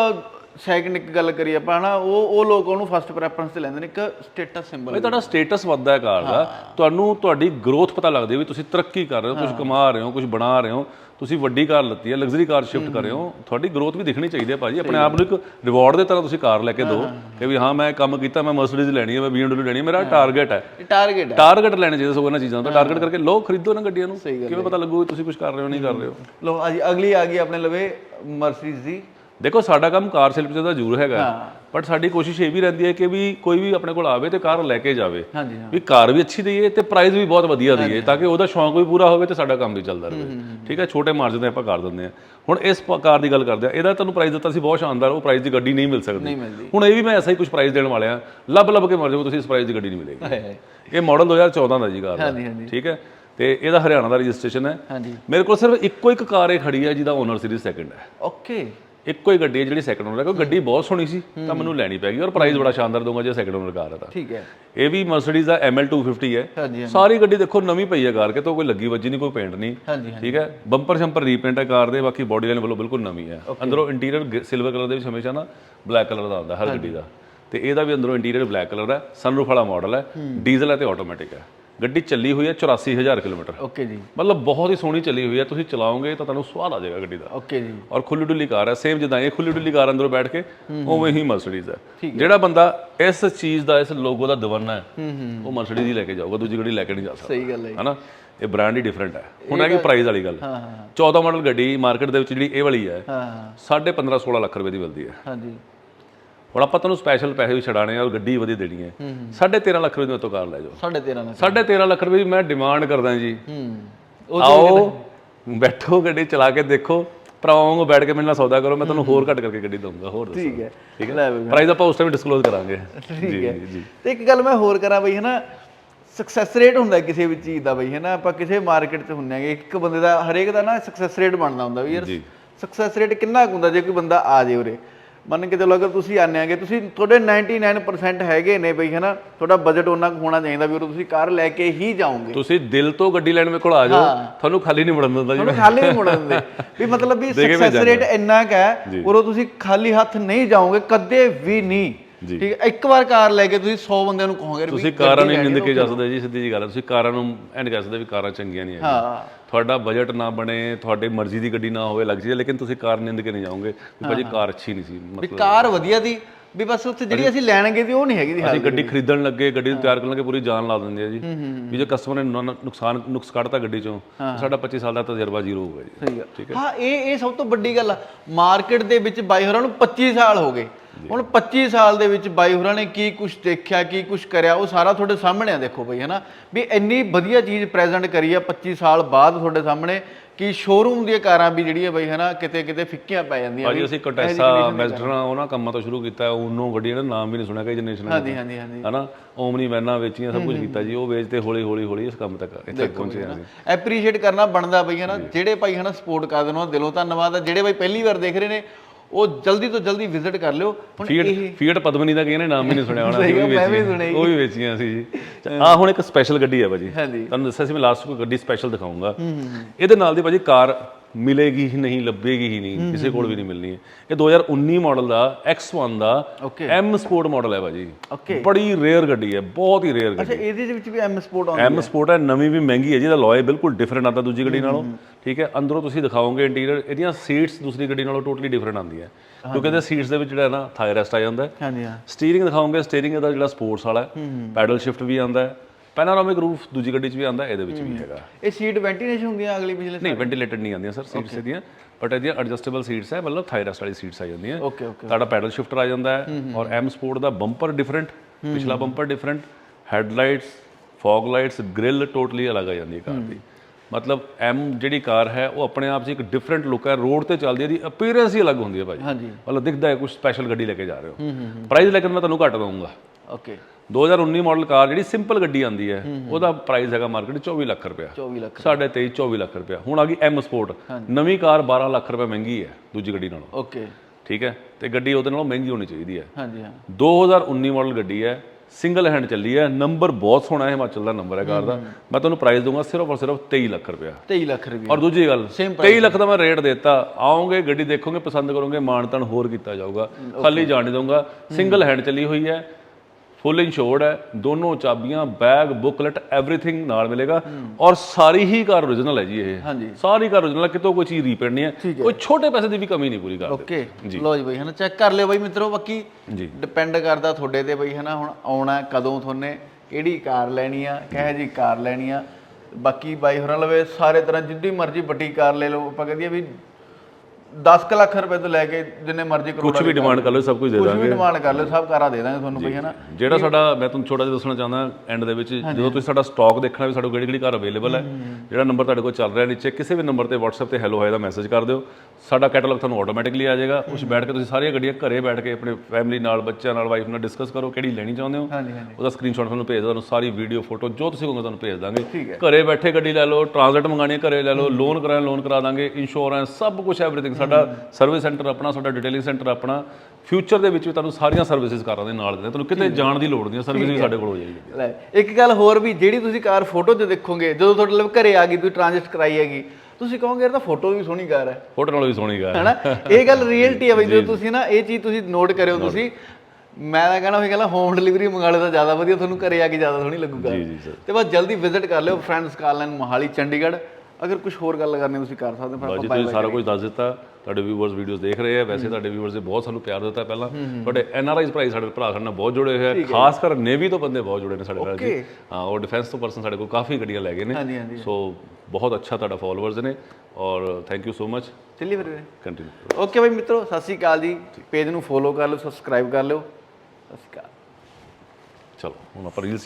ਸੈਕਿੰਡ ਇੱਕ ਗੱਲ ਕਰੀਏ ਆਪਾਂ ਹਨਾ ਉਹ ਉਹ ਲੋਕ ਉਹਨੂੰ ਫਸਟ ਪ੍ਰੈਫਰੈਂਸ ਤੇ ਲੈਂਦੇ ਨੇ ਇੱਕ ਸਟੇਟਸ ਸਿੰਬਲ ਇਹ ਤੁਹਾਡਾ ਸਟੇਟਸ ਵੱਧਦਾ ਹੈ ਕਾਰ ਦਾ। ਤੁਹਾਨੂੰ ਤੁਹਾਡੀ ਗਰੋਥ ਪਤਾ ਲੱਗਦੀ ਹੈ ਵੀ ਤੁਸੀਂ ਤਰੱਕੀ ਕਰ ਰਹੇ ਹੋ ਕੁਝ ਕਮਾ ਰਹੇ ਹੋ ਕੁਝ ਬਣਾ ਰਹੇ ਹੋ। ਤੁਸੀਂ ਵੱਡੀ ਕਾਰ ਲੱਤੀ ਹੈ ਲਗਜ਼ਰੀ ਕਾਰ ਸ਼ਿਫਟ ਕਰ ਰਹੇ ਹੋ। ਤੁਹਾਡੀ ਗਰੋਥ ਵੀ ਦਿਖਣੀ ਚਾਹੀਦੀ ਹੈ ਭਾਜੀ। ਆਪਣੇ ਆਪ ਨੂੰ ਇੱਕ ਰਿਵਾਰਡ ਦੇ ਤਰ੍ਹਾਂ ਤੁਸੀਂ ਕਾਰ ਲੈ ਕੇ ਦਿਓ ਕਿ ਵੀ ਹਾਂ ਮੈਂ ਕੰਮ ਕੀਤਾ ਮੈਂ ਮਰਸੀਡੀਜ਼ ਲੈਣੀ ਹੈ ਮੈਂ BMW ਲੈਣੀ ਹੈ ਮੇਰਾ ਟਾਰਗੇਟ ਹੈ। ਟਾਰਗੇਟ ਹੈ। ਟਾਰਗੇਟ ਲੈਣੇ ਚਾਹੀਦੇ ਸਗੋਂ ਇਹਨਾਂ ਚੀਜ਼ਾਂ ਦਾ ਟਾਰਗੇਟ ਕਰਕੇ ਲੋ ਖਰੀਦੋ ਨਾ ਗੱਡੀਆਂ ਨੂੰ। ਕਿਵੇਂ ਪਤਾ ਲੱਗੂ ਤੁਸੀਂ ਕੁਝ ਕਰ ਰਹੇ ਹੋ ਨਹੀਂ ਕਰ ਰਹੇ ਹੋ? ਲੋ ਅਗਲੀ ਆ ਗਈ ਆਪਣੇ ਲਵੇ ਮਰਸੀਡੀਜ਼ ਦੀ। ਦੇਖੋ ਸਾਡਾ ਕੰਮ ਕਾਰ ਸ਼ਿਲਪ ਦਾ ਜ਼ਰੂਰ ਹੈਗਾ ਬਟ ਸਾਡੀ ਕੋਸ਼ਿਸ਼ ਇਹ ਵੀ ਰਹਿੰਦੀ ਹੈ ਕਿ ਵੀ ਕੋਈ ਵੀ ਆਪਣੇ ਕੋਲ ਆਵੇ ਤੇ ਕਾਰ ਲੈ ਕੇ ਜਾਵੇ। ਹਾਂਜੀ ਹਾਂ। ਵੀ ਕਾਰ ਵੀ ਅੱਛੀ ਦਈਏ ਤੇ ਪ੍ਰਾਈਸ ਵੀ ਬਹੁਤ ਵਧੀਆ ਦਈਏ ਤਾਂ ਕਿ ਉਹਦਾ ਸ਼ੌਂਕ ਵੀ ਪੂਰਾ ਹੋਵੇ ਤੇ ਸਾਡਾ ਕੰਮ ਵੀ ਚੱਲਦਾ ਰਹੇ। ਠੀਕ ਹੈ ਛੋਟੇ ਮਾਰਜਨ ਤੇ ਆਪਾਂ ਕਰ ਦਿੰਦੇ ਆ ਹੁਣ ਇਸ ਕਾਰ ਦੀ ਗੱਲ ਕਰਦੇ ਆ ਇਹਦਾ ਤੁਹਾਨੂੰ ਪ੍ਰਾਈਸ ਦਿੱਤਾ ਸੀ ਬਹੁਤ ਸ਼ਾਨਦਾਰ ਉਹ ਪ੍ਰਾਈਸ ਦੀ ਗੱਡੀ ਨਹੀਂ ਮਿਲ ਸਕਦੀ। ਹੁਣ ਇਹ ਵੀ ਮੈਂ ਐਸਾ ਹੀ ਕੁਝ ਪ੍ਰਾਈਸ ਦੇਣ ਵਾਲਿਆ ਲੱਭ ਲੱਭ ਕੇ ਮਰ ਜਾਓ ਤੁਸੀਂ ਇਸ ਪ੍ਰਾਈਸ ਦੀ ਗੱਡੀ ਨਹੀਂ ਮਿਲੇਗੀ। ਇਹ ਮਾਡਲ 2014 ਦਾ ਜੀ ਕਾਰ ਦਾ। ਠੀਕ ਹੈ ਤੇ ਇਹਦਾ ਹਰਿਆਣਾ ਦਾ ਰਜਿਸਟ੍ਰੇਸ਼ਨ ਹੈ। ਮੇਰੇ ਕੋਲ ਸਿਰਫ ਇੱਕੋ ਇੱਕ ਕਾਰ ਇਹ ਖੜੀ ਹੈ ਜਿਹਦਾ ਓਨਰ ਸੀਰੀਜ਼ ਸੈਕੰਡ ਹੈ। ਓਕੇ। ਇੱਕੋ ਹੀ ਗੱਡੀ ਹੈ ਜਿਹੜੀ ਸੈਕੰਡ ਓਨਰ ਹੈ ਕਿਉਂਕਿ ਗੱਡੀ ਬਹੁਤ ਸੋਹਣੀ ਸੀ ਤਾਂ ਮੈਨੂੰ ਲੈਣੀ ਪੈ ਗਈ ਔਰ ਪ੍ਰਾਈਸ ਬੜਾ ਸ਼ਾਨਦਾਰ ਦਊਂਗਾ ਜੇ ਸੈਕੰਡ ਓਨਰ ਕਾਰ ਹੈ ਤਾਂ। ਠੀਕ ਹੈ। ਇਹ ਵੀ ਮਰਸੀਡੀਜ਼ ਦਾ ML250 ਹੈ। ਸਾਰੀ ਗੱਡੀ ਦੇਖੋ ਨਵੀਂ ਪਈ ਹੈ ਕਾਰ ਕੇ ਤੋਂ ਕੋਈ ਲੱਗੀ ਵੱਜੀ ਨਹੀਂ ਕੋਈ ਪੇਂਟ ਨਹੀਂ। ਠੀਕ ਹੈ? ਬੰਪਰ ਸ਼ੰਪਰ ਰੀਪੇਂਟ ਹੈ ਕਾਰ ਦੇ ਬਾਕੀ ਬੋਡੀ ਲਾਈਨ ਵੱਲੋਂ ਬਿਲਕੁਲ ਨਵੀਂ ਹੈ। ਅੰਦਰੋਂ ਇੰਟੀਰੀਅਰ ਸਿਲਵਰ ਕਲਰ ਦੇ ਵਿੱਚ ਹਮੇਸ਼ਾ ਨਾ ਬਲੈਕ ਕਲਰ ਦਾ ਆਉਂਦਾ ਹਰ ਗੱਡੀ ਦਾ। ਤੇ ਇਹਦਾ ਵੀ ਅੰਦਰੋਂ ਇੰਟੀਰੀਅਰ ਬਲੈਕ ਕਲਰ ਹੈ ਸਨਰੂਫ ਵਾਲਾ ਮਾਡਲ ਹੈ। ਡੀਜ਼ਲ ਹੈ ਤੇ ਆਟੋਮੈਟਿਕ ਹੈ। ਗੱਡੀ ਚੱਲੀ ਹੋਈ ਹੈ 84000 ਕਿਲੋਮੀਟਰ। ਓਕੇ ਜੀ। ਮਤਲਬ ਬਹੁਤ ਹੀ ਸੋਹਣੀ ਚੱਲੀ ਹੋਈ ਹੈ ਤੁਸੀਂ ਚਲਾਓਗੇ ਤਾਂ ਤੁਹਾਨੂੰ ਸਵਾਦ ਆ ਜਾਏਗਾ ਗੱਡੀ ਦਾ। ਓਕੇ ਜੀ। ਔਰ ਖੁੱਲੀ ਡੁੱਲੀ ਕਾਰ ਹੈ ਸੇਮ ਜਿੱਦਾਂ ਇਹ ਖੁੱਲੀ ਡੁੱਲੀ ਕਾਰ ਅੰਦਰੋਂ ਬੈਠ ਕੇ ਉਵੇਂ ਹੀ ਮਰਸੀਡੀਜ਼ ਹੈ। ਜਿਹੜਾ ਬੰਦਾ ਇਸ ਚੀਜ਼ ਦਾ ਇਸ ਲੋਗੋ ਦਾ دیਵਾਨਾ ਹੈ ਉਹ ਮਰਸੀਡੀਜ਼ ਹੀ ਲੈ ਕੇ ਜਾਊਗਾ ਦੂਜੀ ਗੱਡੀ ਲੈ ਕੇ ਨਹੀਂ ਜਾ ਸਕਦਾ। ਸਹੀ ਗੱਲ ਹੈ ਹਨਾ? ਇਹ ਬ੍ਰਾਂਡ ਹੀ ਡਿਫਰੈਂਟ ਹੈ। ਹੁਣ ਹੈਗੀ ਪ੍ਰਾਈਸ ਵਾਲੀ ਗੱਲ। ਹਾਂ ਹਾਂ 14 ਮਾਡਲ ਗੱਡੀ ਮਾਰਕੀਟ ਦੇ ਵਿੱਚ ਜਿਹੜੀ ਇਹ ਵਾਲੀ ਹੈ ਹਾਂ 15.5 16 ਲੱਖ ਰੁਪਏ ਦੀ ਮਿਲਦੀ ਹੈ। ਹਾਂਜੀ। ਹੁਣ ਆਪਾਂ ਤੁਹਾਨੂੰ ਸਪੈਸ਼ਲ ਪੈਸੇ ਵੀ ਛਡਾਣੇ ਆ ਔਰ ਗੱਡੀ ਵਧੀਆ ਦੇਣੀ ਹੈ 13.5 ਲੱਖ ਰੁਪਏ ਦੀ ਤੋਂ ਕਾਰ ਲੈ ਜਾਓ। 13.5 ਲੱਖ। 13.5 ਲੱਖ ਰੁਪਏ ਮੈਂ ਡਿਮਾਂਡ ਕਰਦਾ ਜੀ। ਹੂੰ। ਆਓ ਬੈਠੋ ਗੱਡੀ ਚਲਾ ਕੇ ਦੇਖੋ। ਭਰਾਵਾਂ ਵਾਂਗੂ ਬੈਠ ਕੇ ਮੇਰੇ ਨਾਲ ਸੌਦਾ ਕਰੋ ਮੈਂ ਤੁਹਾਨੂੰ ਹੋਰ ਘੱਟ ਕਰਕੇ ਗੱਡੀ ਦਊਂਗਾ ਹੋਰ ਦੱਸੋ। ਠੀਕ ਹੈ। ਠੀਕ ਹੈ? ਪ੍ਰਾਈਸ ਆਪਾਂ ਉਸ ਟਾਈਮ ਡਿਸਕਲੋਜ਼ ਕਰਾਂਗੇ। ਠੀਕ ਹੈ। ਤੇ ਇੱਕ ਗੱਲ ਮੈਂ ਹੋਰ ਕਰਾਂ ਬਈ ਹਨਾ ਸਕਸੈਸ ਰੇਟ ਹੁੰਦਾ ਕਿਸੇ ਵੀ ਚੀਜ਼ ਦਾ ਬਈ ਹਨਾ ਆਪਾਂ ਕਿਸੇ ਮਾਰਕੀਟ 'ਚ ਹੁੰਨੇ ਆਗੇ ਇੱਕ ਬੰਦੇ ਦਾ ਹਰੇਕ ਦਾ ਨਾ ਸਕਸੈਸ ਰੇਟ ਬਣਦਾ ਹੁੰਦਾ ਵੀ ਯਾਰ ਜੀ। ਸਕਸੈਸ ਰੇਟ ਕਿੰਨਾ ਹੁੰਦਾ ਜੇ ਕੋਈ ਬੰਦਾ ਆ ਜੇ ਉਰੇ। ਮੰਨ ਕੇ ਚਲੋ ਅਗਰ ਤੁਸੀਂ ਆਨੇ ਆਗੇ ਤੁਸੀਂ ਤੁਹਾਡੇ 99% ਹੈਗੇ ਨੇ ਬਈ ਹਨਾ? ਤੁਹਾਡਾ ਬਜਟ ਉਹਨਾਂ ਕੁ ਹੋਣਾ ਚਾਹੀਦਾ ਵੀ ਉਰੇ ਤੁਸੀਂ ਕਾਰ ਲੈ ਕੇ ਹੀ ਜਾਓਗੇ। ਤੁਸੀਂ ਦਿਲ ਤੋਂ ਗੱਡੀ ਲੈਣ ਮੇਰੇ ਕੋਲ ਆ ਜਾਓ ਤੁਹਾਨੂੰ ਖਾਲੀ ਨਹੀਂ ਮੁੜਨ ਦਿੰਦਾ ਜੀ ਤੁਹਾਨੂੰ ਖਾਲੀ ਨਹੀਂ ਮੁੜਨ ਦਿੰਦੇ। ਵੀ ਮਤਲਬ ਵੀ ਸਕਸੈਸ ਰੇਟ ਇੰਨਾ ਕੁ ਹੈ ਉਰੋਂ ਤੁਸੀਂ ਖਾਲੀ ਹੱਥ ਨਹੀਂ ਜਾਓਗੇ ਕਦੇ ਵੀ ਨਹੀਂ। ਠੀਕ ਹੈ ਇੱਕ ਵਾਰ ਕਾਰ ਲੈ ਕੇ ਤੁਸੀਂ 100 ਬੰਦਿਆਂ ਨੂੰ ਕਹੋਗੇ ਤੁਸੀਂ ਕਾਰਾਂ ਨਹੀਂ ਨਿੰਦ ਕੇ ਜਾ ਸਕਦੇ ਜੀ ਸਿੱਧੀ ਜੀ ਗੱਲ ਹੈ ਤੁਸੀਂ ਕਾਰਾਂ ਨੂੰ ਐਂ ਨਹੀਂ ਕਹਿ ਸਕਦੇ ਵੀ ਕਾਰਾਂ ਚੰਗੀਆਂ ਨਹੀਂ ਹੈਗੀਆਂ। ਹਾਂ। ਤੁਹਾਡਾ ਬਜਟ ਨਾ ਬਣੇ ਤੁਹਾਡੇ ਮਰਜ਼ੀ ਦੀ ਗੱਡੀ ਨਾ ਹੋਵੇ ਲਗਜ਼ਰੀ ਲੇਕਿਨ ਤੁਸੀਂ ਕਾਰ ਨਿੰਦ ਕੇ ਨਹੀਂ ਜਾਓਗੇ। ਵੀ ਭਾਜੀ ਕਾਰ ਅੱਛੀ ਨਹੀਂ ਸੀ ਵੀ ਮਤਲਬ ਕਾਰ ਵਧੀਆ ਦੀ ਵੀ ਬਸ ਉੱਥੇ ਜਿਹੜੀ ਅਸੀਂ ਲੈਣ ਗਏ ਸੀ ਉਹ ਨਹੀਂ ਹੈਗੀ ਦੀ ਅਸੀਂ ਗੱਡੀ ਖਰੀਦਣ ਲੱਗੇ ਗੱਡੀ ਨੂੰ ਤਿਆਰ ਕਰਨ ਲੱਗੇ ਪੂਰੀ ਜਾਨ ਲਾ ਦਿੰਦੇ ਆ ਜੀ। ਵੀ ਜੇ ਕਸਟਮਰ ਨੇ ਨੁ- ਨੁਕਸਾਨ ਨੁਕਸ ਕੱਢਤਾ ਗੱਡੀ ਚੋਂ ਸਾਡਾ 25 ਸਾਲ ਦਾ ਤਜਰਬਾ ਜ਼ੀਰੋ ਹੋਊਗਾ ਜੀ। ਸਹੀ ਠੀਕ ਹਾਂ। ਇਹ ਇਹ ਸਭ ਤੋਂ ਵੱਡੀ ਗੱਲ ਆ। ਮਾਰਕੀਟ ਦੇ ਵਿੱਚ ਬਾਈ ਹੋਰਾਂ ਨੂੰ 25 ਸਾਲ ਹੋ ਗਏ। ਹੁਣ 25 ਸਾਲ ਦੇ ਵਿੱਚ ਬਾਈ ਹੋਰਾਂ ਨੇ ਕੀ ਕੁਝ ਦੇਖਿਆ ਕੀ ਕੁਝ ਕਰਿਆ ਉਹ ਸਾਰਾ ਤੁਹਾਡੇ ਸਾਹਮਣੇ ਆ ਦੇਖੋ ਬਈ ਹਨਾ? ਵੀ ਇੰਨੀ ਵਧੀਆ ਚੀਜ਼ ਪ੍ਰੈਜ਼ੈਂਟ ਕਰੀ ਆ 25 ਸਾਲ ਬਾਅਦ ਤੁਹਾਡੇ ਸਾਹਮਣੇ ਕਿ ਸ਼ੋਰੂਮ ਦੀਆਂ ਕਾਰਾਂ ਵੀ ਜਿਹੜੀਆਂ ਬਈ ਹਨਾ ਕਿਤੇ ਕਿਤੇ ਫਿੱਕੀਆਂ ਪੈ ਜਾਂਦੀਆਂ ਭਾਜੀ ਅਸੀਂ ਕਟੈਸਾ ਮੈਸਟਰਾਂ ਉਹਨਾਂ ਕੰਮਾਂ ਤੋਂ ਸ਼ੁਰੂ ਕੀਤਾ ਉਹਨੋਂ ਗੱਡੀਆਂ ਦਾ ਨਾਮ ਵੀ ਨਹੀਂ ਸੁਣਿਆ ਕਈ ਜਨਰੇਸ਼ਨ ਹਾਂਜੀ ਹਾਂਜੀ ਹਾਂਜੀ। ਹਨਾ? ਓਮਨੀ ਵੈਨਾਂ ਵੇਚੀਆਂ ਸਭ ਕੁਝ ਕੀਤਾ ਜੀ ਉਹ ਵੇਚਦੇ ਹੌਲੀ ਹੌਲੀ ਹੌਲੀ ਇਸ ਕੰਮ ਤੱਕ ਇੱਥੇ ਪਹੁੰਚੇ ਅਸੀਂ ਐਪਰੀਸ਼ੀਏਟ ਕਰਨਾ ਬਣਦਾ ਬਈ ਹਨਾ? ਜਿਹੜੇ ਭਾਈ ਹਨਾ ਸਪੋਰਟ ਕਰਦੇ ਨੇ ਦਿਲੋਂ ਧੰਨਵਾਦ ਆ। ਜਿਹੜੇ ਭਾਈ ਪਹਿਲੀ ਵਾਰ ਦੇਖ ਰਹੇ ਨੇ ਉਹ ਜਲਦੀ ਤੋਂ ਜਲਦੀ ਵਿਜ਼ਿਟ ਕਰ ਲਿਓ। ਫੀਟ ਫੀਟ ਪਦਮਨੀ ਦਾ ਕਿਹਨੇ ਨਾਮ ਵੀ ਨਹੀਂ ਸੁਣਿਆ ਹੋਣਾ ਉਹ ਵੀ ਗੱਲ, ਮੈਂ ਵੀ ਵੇਚੀਆਂ ਸੁਣਿਆ ਉਹ ਵੀ ਵੇਚੀਆਂ ਸੀ ਜੀ। ਆ ਹੁਣ ਇੱਕ ਸਪੈਸ਼ਲ ਗੱਡੀ ਹੈ ਭਾਜੀ। ਤੁਹਾਨੂੰ ਦੱਸਿਆ ਸੀ ਮੈਂ ਲਾਸਟ ਕੋਈ ਗੱਡੀ ਸਪੈਸ਼ਲ ਦਿਖਾਉਂਗਾ ਇਹਦੇ ਨਾਲ ਦੀ ਭਾਜੀ ਕਾਰ ਮਿਲੇਗੀ ਹੀ ਨਹੀਂ ਲੱਭੇਗੀ ਹੀ ਨਹੀਂ ਕਿਸੇ ਕੋਲ ਵੀ ਨਹੀਂ ਮਿਲਣੀ ਹੈ। ਇਹ 2019 ਮਾਡਲ ਦਾ X1 ਦਾ. M ਸਪੋਰਟ ਮਾਡਲ ਹੈ ਭਾਜੀ. ਬੜੀ ਰੇਅਰ ਗੱਡੀ ਹੈ ਬਹੁਤ ਹੀ ਰੇਅਰ ਗੱਡੀ ਅੱਛਾ ਇਹਦੇ ਦੇ ਵਿੱਚ ਵੀ ਐਮ ਸਪੋਰਟ ਆਉਂਦਾ ਐਮ ਸਪੋਰਟ ਹੈ ਨਵੀਂ ਵੀ ਮਹਿੰਗੀ ਹੈ ਜਿਹਦਾ ਲੋਏ ਬਿਲਕੁਲ ਡਿਫਰੈਂਟ ਆਉਂਦਾ ਦੂਜੀ ਗੱਡੀ ਨਾਲੋਂ। ਠੀਕ ਹੈ ਅੰਦਰੋਂ ਤੁਸੀਂ ਦਿਖਾਓਗੇ ਇੰਟੀਰੀਅਰ ਇਹਦੀਆਂ ਸੀਟਸ ਦੂਸਰੀ ਗੱਡੀ ਨਾਲੋਂ ਟੋਟਲੀ ਡਿਫਰੈਂਟ ਆਉਂਦੀਆਂ। ਕਿਉਂਕਿ ਇਹਦੇ ਸੀਟਸ ਦੇ ਵਿੱਚ ਜਿਹੜਾ ਹੈ ਨਾ ਥਾਈ ਰੈਸਟ ਆ ਜਾਂਦਾ ਹੈ। ਹਾਂਜੀ ਹਾਂ। ਸਟੀਅਰਿੰਗ ਦਿਖਾਓਗੇ ਸਟੀਅਰਿੰਗ ਇਹਦਾ ਜਿਹੜਾ ਸਪੋਰਟਸ ਵਾਲਾ ਹੈ। ਪੈਡਲ ਸ਼ਿਫਟ ਵੀ ਆਉਂਦਾ ਹੈ। ਪੈਨਾਰੋਮਿਕ ਰੂਫ ਦੂਜੀ ਗੱਡੀ 'ਚ ਵੀ ਆਉਂਦਾ ਇਹਦੇ ਵਿੱਚ ਵੀ ਹੈਗਾ। ਇਹ ਸੀਟ ਵੈਂਟੀਲੇਸ਼ਨ ਹੁੰਦੀਆਂ ਅਗਲੀ ਪਿਛਲੇ ਨਹੀਂ ਵੈਂਟੀਲੇਟਡ ਨਹੀਂ ਆਉਂਦੀਆਂ ਸਰ ਸੀਟਸ ਇਹਦੀਆਂ ਬਟ ਇਹਦੀਆਂ ਐਡਜਸਟੇਬਲ ਸੀਟਸ ਹੈ ਮਤਲਬ ਥਾਈ ਰੈਸਟ ਵਾਲੀ ਸੀਟਸ ਆ ਜਾਂਦੀਆਂ। ਓਕੇ ਓਕੇ ਤੁਹਾਡਾ ਪੈਡਲ ਸ਼ਿਫਟਰ ਆ ਜਾਂਦਾ ਹੈ ਔਰ ਐਮ ਸਪੋਰਟ ਦਾ ਬੰਪਰ ਡਿਫਰੈਂਟ ਪਿਛਲਾ bumper different headlights fog lights grille totally ਅਲੱਗ ਆ ਜਾਂਦੀ ਹੈ ਕਾਰ ਦੀ। ਮਤਲਬ ਐਮ ਜਿਹੜੀ ਕਾਰ ਹੈ ਉਹ ਆਪਣੇ ਆਪ 'ਚ ਇੱਕ ਡਿਫਰੈਂਟ ਲੁੱਕ ਹੈ ਰੋਡ ਤੇ ਚੱਲਦੀ ਹੈ ਦੀ ਅਪੀਅਰੈਂਸ ਹੀ ਅਲੱਗ ਹੁੰਦੀ ਹੈ ਭਾਜੀ। ਹਾਂਜੀ। ਮਤਲਬ ਦਿਖਦਾ ਹੈ ਕੁਝ ਸਪੈਸ਼ਲ ਗੱਡੀ ਲੈ ਕੇ ਜਾ ਰਹੇ ਹੋ। ਪ੍ਰਾਈਸ ਲੇਕਿਨ ਮੈਂ ਤੁਹਾਨੂੰ ਘੱਟ ਦਊਂਗਾ। ਓਕੇ 2019 ਮਾਡਲ ਕਾਰ ਜਿਹੜੀ ਸਿੰਪਲ ਗੱਡੀ ਆਂਦੀ ਹੈ ਉਹਦਾ ਪ੍ਰਾਈਸ ਹੈਗਾ ਮਾਰਕੀਟ 24 ਲੱਖ ਰੁਪਇਆ। 24 ਲੱਖ ਸਾਢੇ 23 24 ਲੱਖ ਰੁਪਇਆ। ਹੁਣ ਆ ਗਈ ਐਮ ਸਪੋਰਟ ਨਵੀਂ ਕਾਰ 12 ਲੱਖ ਰੁਪਏ ਮਹਿੰਗੀ ਹੈ ਦੂਜੀ ਗੱਡੀ ਨਾਲੋਂ। ਓਕੇ ਠੀਕ ਹੈ? ਤੇ ਗੱਡੀ ਉਹਦੇ ਨਾਲੋਂ ਮਹਿੰਗੀ ਹੋਣੀ ਚਾਹੀਦੀ ਹੈ। ਹਾਂਜੀ ਹਾਂ। 2019 ਮਾਡਲ ਗੱਡੀ ਹੈ ਸਿੰਗਲ ਹੈਂਡ ਚੱਲੀ ਹੈ ਨੰਬਰ ਬਹੁਤ ਸੋਹਣਾ ਹੈ ਹਿਮਾਚਲ ਦਾ ਨੰਬਰ ਹੈ ਕਾਰ ਦਾ। ਮੈਂ ਤੁਹਾਨੂੰ ਪ੍ਰਾਈਸ ਦਊਂਗਾ ਸਿਰਫ ਔਰ ਸਿਰਫ 23 ਲੱਖ ਰੁਪਇਆ। 23 ਲੱਖ ਰੁਪਏ ਔਰ ਦੂਜੀ ਗੱਲ 23 ਲੱਖ ਦਾ ਮੈਂ ਰੇਟ ਦਿੱਤਾ। ਆਓਗੇ ਗੱਡੀ ਦੇਖੋਗੇ ਪਸੰਦ ਕਰੋਗੇ ਮਾਨਤਨ ਹੋਰ ਕੀਤਾ ਜਾਊਗਾ। ਖਾਲੀ ਜਾਣ ਦਊਂਗਾ। ਸਿੰਗਲ ਹੈਂਡ ਚੱਲੀ ਹੋਈ ਹੈ ਫੁੱਲ ਇੰਸ਼ੋਰਡ ਹੈ ਦੋਨੋਂ ਚਾਬੀਆਂ ਬੈਗ ਬੁਕਲੇਟ ਐਵਰੀਥਿੰਗ ਨਾਲ ਮਿਲੇਗਾ। ਔਰ ਸਾਰੀ ਹੀ ਕਾਰ origignal ਹੈ ਜੀ ਇਹ। ਹਾਂਜੀ। ਸਾਰੀ ਕਾਰ origignal ਕਿਤੋਂ ਕੋਈ ਚੀਜ਼ ਰੀਪੇਂਟ ਨਹੀਂ ਹੈ। ਕੋਈ ਛੋਟੇ ਪੈਸੇ ਦੀ ਵੀ ਕਮੀ ਨਹੀਂ ਪੂਰੀ ਕਾਰ ਓਕੇ ਲੋ ਜੀ। ਬਈ ਹਨਾ ਚੈੱਕ ਕਰ ਲਿਓ ਬਈ ਮਿੱਤਰੋ ਬਾਕੀ ਜੀ। ਡਿਪੈਂਡ ਕਰਦਾ ਤੁਹਾਡੇ ਤੇ ਬਈ ਹਨਾ ਹੁਣ ਆਉਣਾ ਕਦੋਂ ਤੁਹਾਨੇ ਕਿਹੜੀ ਕਾਰ ਲੈਣੀ ਆ ਕਿਹੋ ਜੀ ਕਾਰ ਲੈਣੀ ਆ। ਬਾਕੀ ਬਾਈ ਹੋਰਾਂ ਲਵੇ ਸਾਰੇ ਤਰ੍ਹਾਂ ਜਿੱਡੀ ਮਰਜ਼ੀ ਵੱਡੀ ਕਾਰ ਲੈ ਲਓ। ਆਪਾਂ ਕਹਦੇ ਵੀ 10 ਕੁ ਲੱਖ ਰੁਪਏ ਤੋਂ ਲੈ ਕੇ ਜਿੰਨੇ ਮਰਜ਼ੀ ਕਰੋੜ ਕੁਝ ਵੀ ਡਿਮਾਂਡ ਕਰ ਲਓ ਸਭ ਕੁਝ ਦੇ ਕੁਝ ਦਾਂਗੇ। ਵੀ ਡਿਮਾਂਡ ਕਰ ਲਿਓ ਸਭ ਕਾਰਾਂ ਦੇ ਦਾਂਗੇ ਤੁਹਾਨੂੰ ਬਈ ਹਨਾ? ਜਿਹੜਾ ਸਾਡਾ ਮੈਂ ਤੁਹਾਨੂੰ ਛੋਟਾ ਜਿਹਾ ਦੱਸਣਾ ਚਾਹੁੰਦਾ ਐਂਡ ਦੇ ਵਿੱਚ ਜਦੋਂ ਤੁਸੀਂ ਸਾਡਾ ਸਟਾਕ ਦੇਖਣਾ ਵੀ ਸਾਡੇ ਕੋਲ ਕਿਹੜੀ ਕਿਹੜੀ ਕਾਰ ਅਵੇਲੇਬਲ ਹੈ। ਜਿਹੜਾ ਨੰਬਰ ਤੁਹਾਡੇ ਕੋਲ ਚੱਲ ਰਿਹਾ ਨੀਚੇ ਕਿਸੇ ਵੀ ਨੰਬਰ ਤੇ WhatsApp ਤੇ ਹੈਲੋ ਹਾਈ ਦਾ ਮੈਸੇਜ ਕਰ ਦਿਓ। ਸਾਡਾ ਕੈਟਲੌਗ ਤੁਹਾਨੂੰ ਆਟੋਮੈਟਿਕਲੀ ਆ ਜਾਏਗਾ। ਉਸ ਬੈਠ ਕੇ ਤੁਸੀਂ ਸਾਰੀਆਂ ਗੱਡੀਆਂ ਘਰੇ ਬੈਠ ਕੇ ਆਪਣੇ ਫੈਮਿਲੀ ਨਾਲ ਬੱਚਿਆਂ ਨਾਲ ਵਾਈਫ ਨਾਲ ਡਿਸਕਸ ਕਰੋ ਕਿਹੜੀ ਲੈਣੀ ਚਾਹੁੰਦੇ ਹੋ। ਉਹਦਾ ਸਕਰੀਨਸ਼ਾਟ ਤੁਹਾਨੂੰ ਭੇਜ ਤੁਹਾਨੂੰ ਸਾਰੀ ਵੀਡੀਓ ਫੋਟੋ ਜੋ ਤੁਸੀਂ ਕਹੋਗੇ ਤੁਹਾਨੂੰ ਭੇਜ ਦਾਂਗੇ। ਘਰੇ ਬੈਠੇ ਗੱਡੀ ਲੈ ਲਓ ਟ੍ਰਾਂਜ਼ਿਟ ਮੰਗਾਣੀ ਘਰੇ ਲੈ ਲਓ ਲੋਨ ਕਰਾਣਾ ਲੋਨ ਕਰਾ ਦਾਂਗੇ ਇੰਸ਼ੋਰੈਂਸ ਸਭ ਕੁਝ ਐਵਰੀਥਿੰਗ ਸਾਡਾ ਸਰਵਿਸ ਸੈਂਟਰ ਆਪਣਾ ਸਾਡਾ ਡਿਟੇਲਿੰਗ ਸੈਂਟਰ ਆਪਣਾ ਫਿਊਚਰ ਦੇ ਵਿੱਚ ਵੀ ਤੁਹਾਨੂੰ ਸਾਰੀਆਂ ਸਰਵਿਸਿਜ਼ ਕਾਰਾਂ ਦੇ ਨਾਲ ਦਿੰਦੇ ਤੁਹਾਨੂੰ ਕਿਤੇ ਜਾਣ ਦੀ ਲੋੜ ਨਹੀਂ ਸਰਵਿਸ ਵੀ ਸਾਡੇ ਕੋਲ ਹੋ ਜਾਏਗੀ। ਲੈ ਇੱਕ ਗੱਲ ਹੋਰ ਵੀ ਜਿਹੜੀ ਤੁਸੀਂ ਕਾਰ ਫੋਟੋ 'ਚ ਦੇਖੋਗੇ ਜਦੋਂ ਤੁਹਾਡੇ ਲਈ ਘਰੇ ਆ ਗਈ ਤੁਸੀਂ ਟ੍ਰਾਂਜ਼ਿਟ ਕਰਾਈ ਹੈਗੀ ਤੁਸੀਂ ਕਹੋਗੇ ਯਾਰ ਤਾਂ ਫੋਟੋ ਵੀ ਸੋਹਣੀ ਕਾਰ ਹੈ। ਫੋਟੋ ਨਾਲ ਵੀ ਸੋਹਣੀ ਕਾਰ ਹੈਨਾ? ਇਹ ਗੱਲ ਰੀਅਲਟੀ ਹੈ ਬਈ ਜਦੋਂ ਤੁਸੀਂ ਨਾ ਇਹ ਚੀਜ਼ ਤੁਸੀਂ ਨੋਟ ਕਰਿਓ ਤੁਸੀਂ ਮੈਂ ਤਾਂ ਕਹਿਣਾ ਵੀ ਕਹਿੰਦਾ ਹੋਮ ਡਿਲੀਵਰੀ ਮੰਗਾ ਲਓ ਤਾਂ ਜ਼ਿਆਦਾ ਵਧੀਆ ਤੁਹਾਨੂੰ ਘਰੇ ਆ ਕੇ ਜ਼ਿਆਦਾ ਸੋਹਣੀ ਲੱਗੂਗਾ ਜੀ ਜੀ ਸਰ। ਤੇ ਬਸ ਜਲਦੀ ਵਿਜ਼ਿਟ ਕਰ ਲਿਓ ਫਰੈਂਡਸ ਕਾਲਨ ਮੋਹਾਲੀ ਚੰਡੀਗੜ੍ਹ। ਅਗਰ ਕੁਝ ਹੋਰ ਗੱਲ ਕਰਨੀ ਤੁਸੀਂ ਕਰ ਸਕਦੇ ਹੋ ਬਾਜੀ ਤੁਸੀਂ ਸਾਰਾ ਕੁਝ ਦੱਸ ਦਿੱਤਾ ਤੁਹਾਡੇ ਵਿਊਅਰਸ ਵੀਡੀਓਜ਼ ਦੇਖ ਰਹੇ ਆ। ਵੈਸੇ ਤੁਹਾਡੇ ਵਿਊਅਰਸ ਨੇ ਬਹੁਤ ਸਾਨੂੰ ਪਿਆਰ ਦਿੱਤਾ ਪਹਿਲਾਂ ਤੁਹਾਡੇ ਐਨਆਰਆਈਜ਼ ਭਰਾ ਸਾਡੇ ਭਰਾ ਸਾਡੇ ਨਾਲ ਬਹੁਤ ਜੁੜੇ ਹੋਏ ਆ। ਖਾਸ ਕਰ ਨੇਵੀ ਤੋਂ ਬੰਦੇ ਬਹੁਤ ਜੁੜੇ ਨੇ ਸਾਡੇ ਨਾਲ ਜੀ. ਹਾਂ ਉਹ ਡਿਫੈਂਸ ਤੋਂ ਪਰਸਨ ਸਾਡੇ ਕੋਲ ਕਾਫੀ ਗੱਡੀਆਂ ਲੈ ਗਏ ਨੇ। ਸੋ ਬਹੁਤ ਅੱਛਾ ਤੁਹਾਡਾ ਫਾਲੋਅਰਸ ਨੇ ਔਰ ਥੈਂਕ ਯੂ ਸੋ ਮਚ ਚੱਲੀ ਫਿਰ ਕੰਟੀਨਿਊ ਓਕੇ ਬਾਈ ਮਿੱਤਰੋ ਸਤਿ ਸ਼੍ਰੀ ਅਕਾਲ ਜੀ। ਪੇਜ ਨੂੰ ਫੋਲੋ ਕਰ ਲਓ ਸਬਸਕ੍ਰਾਈਬ ਕਰ ਲਿਓ। ਸਤਿ ਸ਼੍ਰੀ ਅਕਾਲ। ਚਲੋ ਹੁਣ ਆਪਾਂ ਰੀਲਸ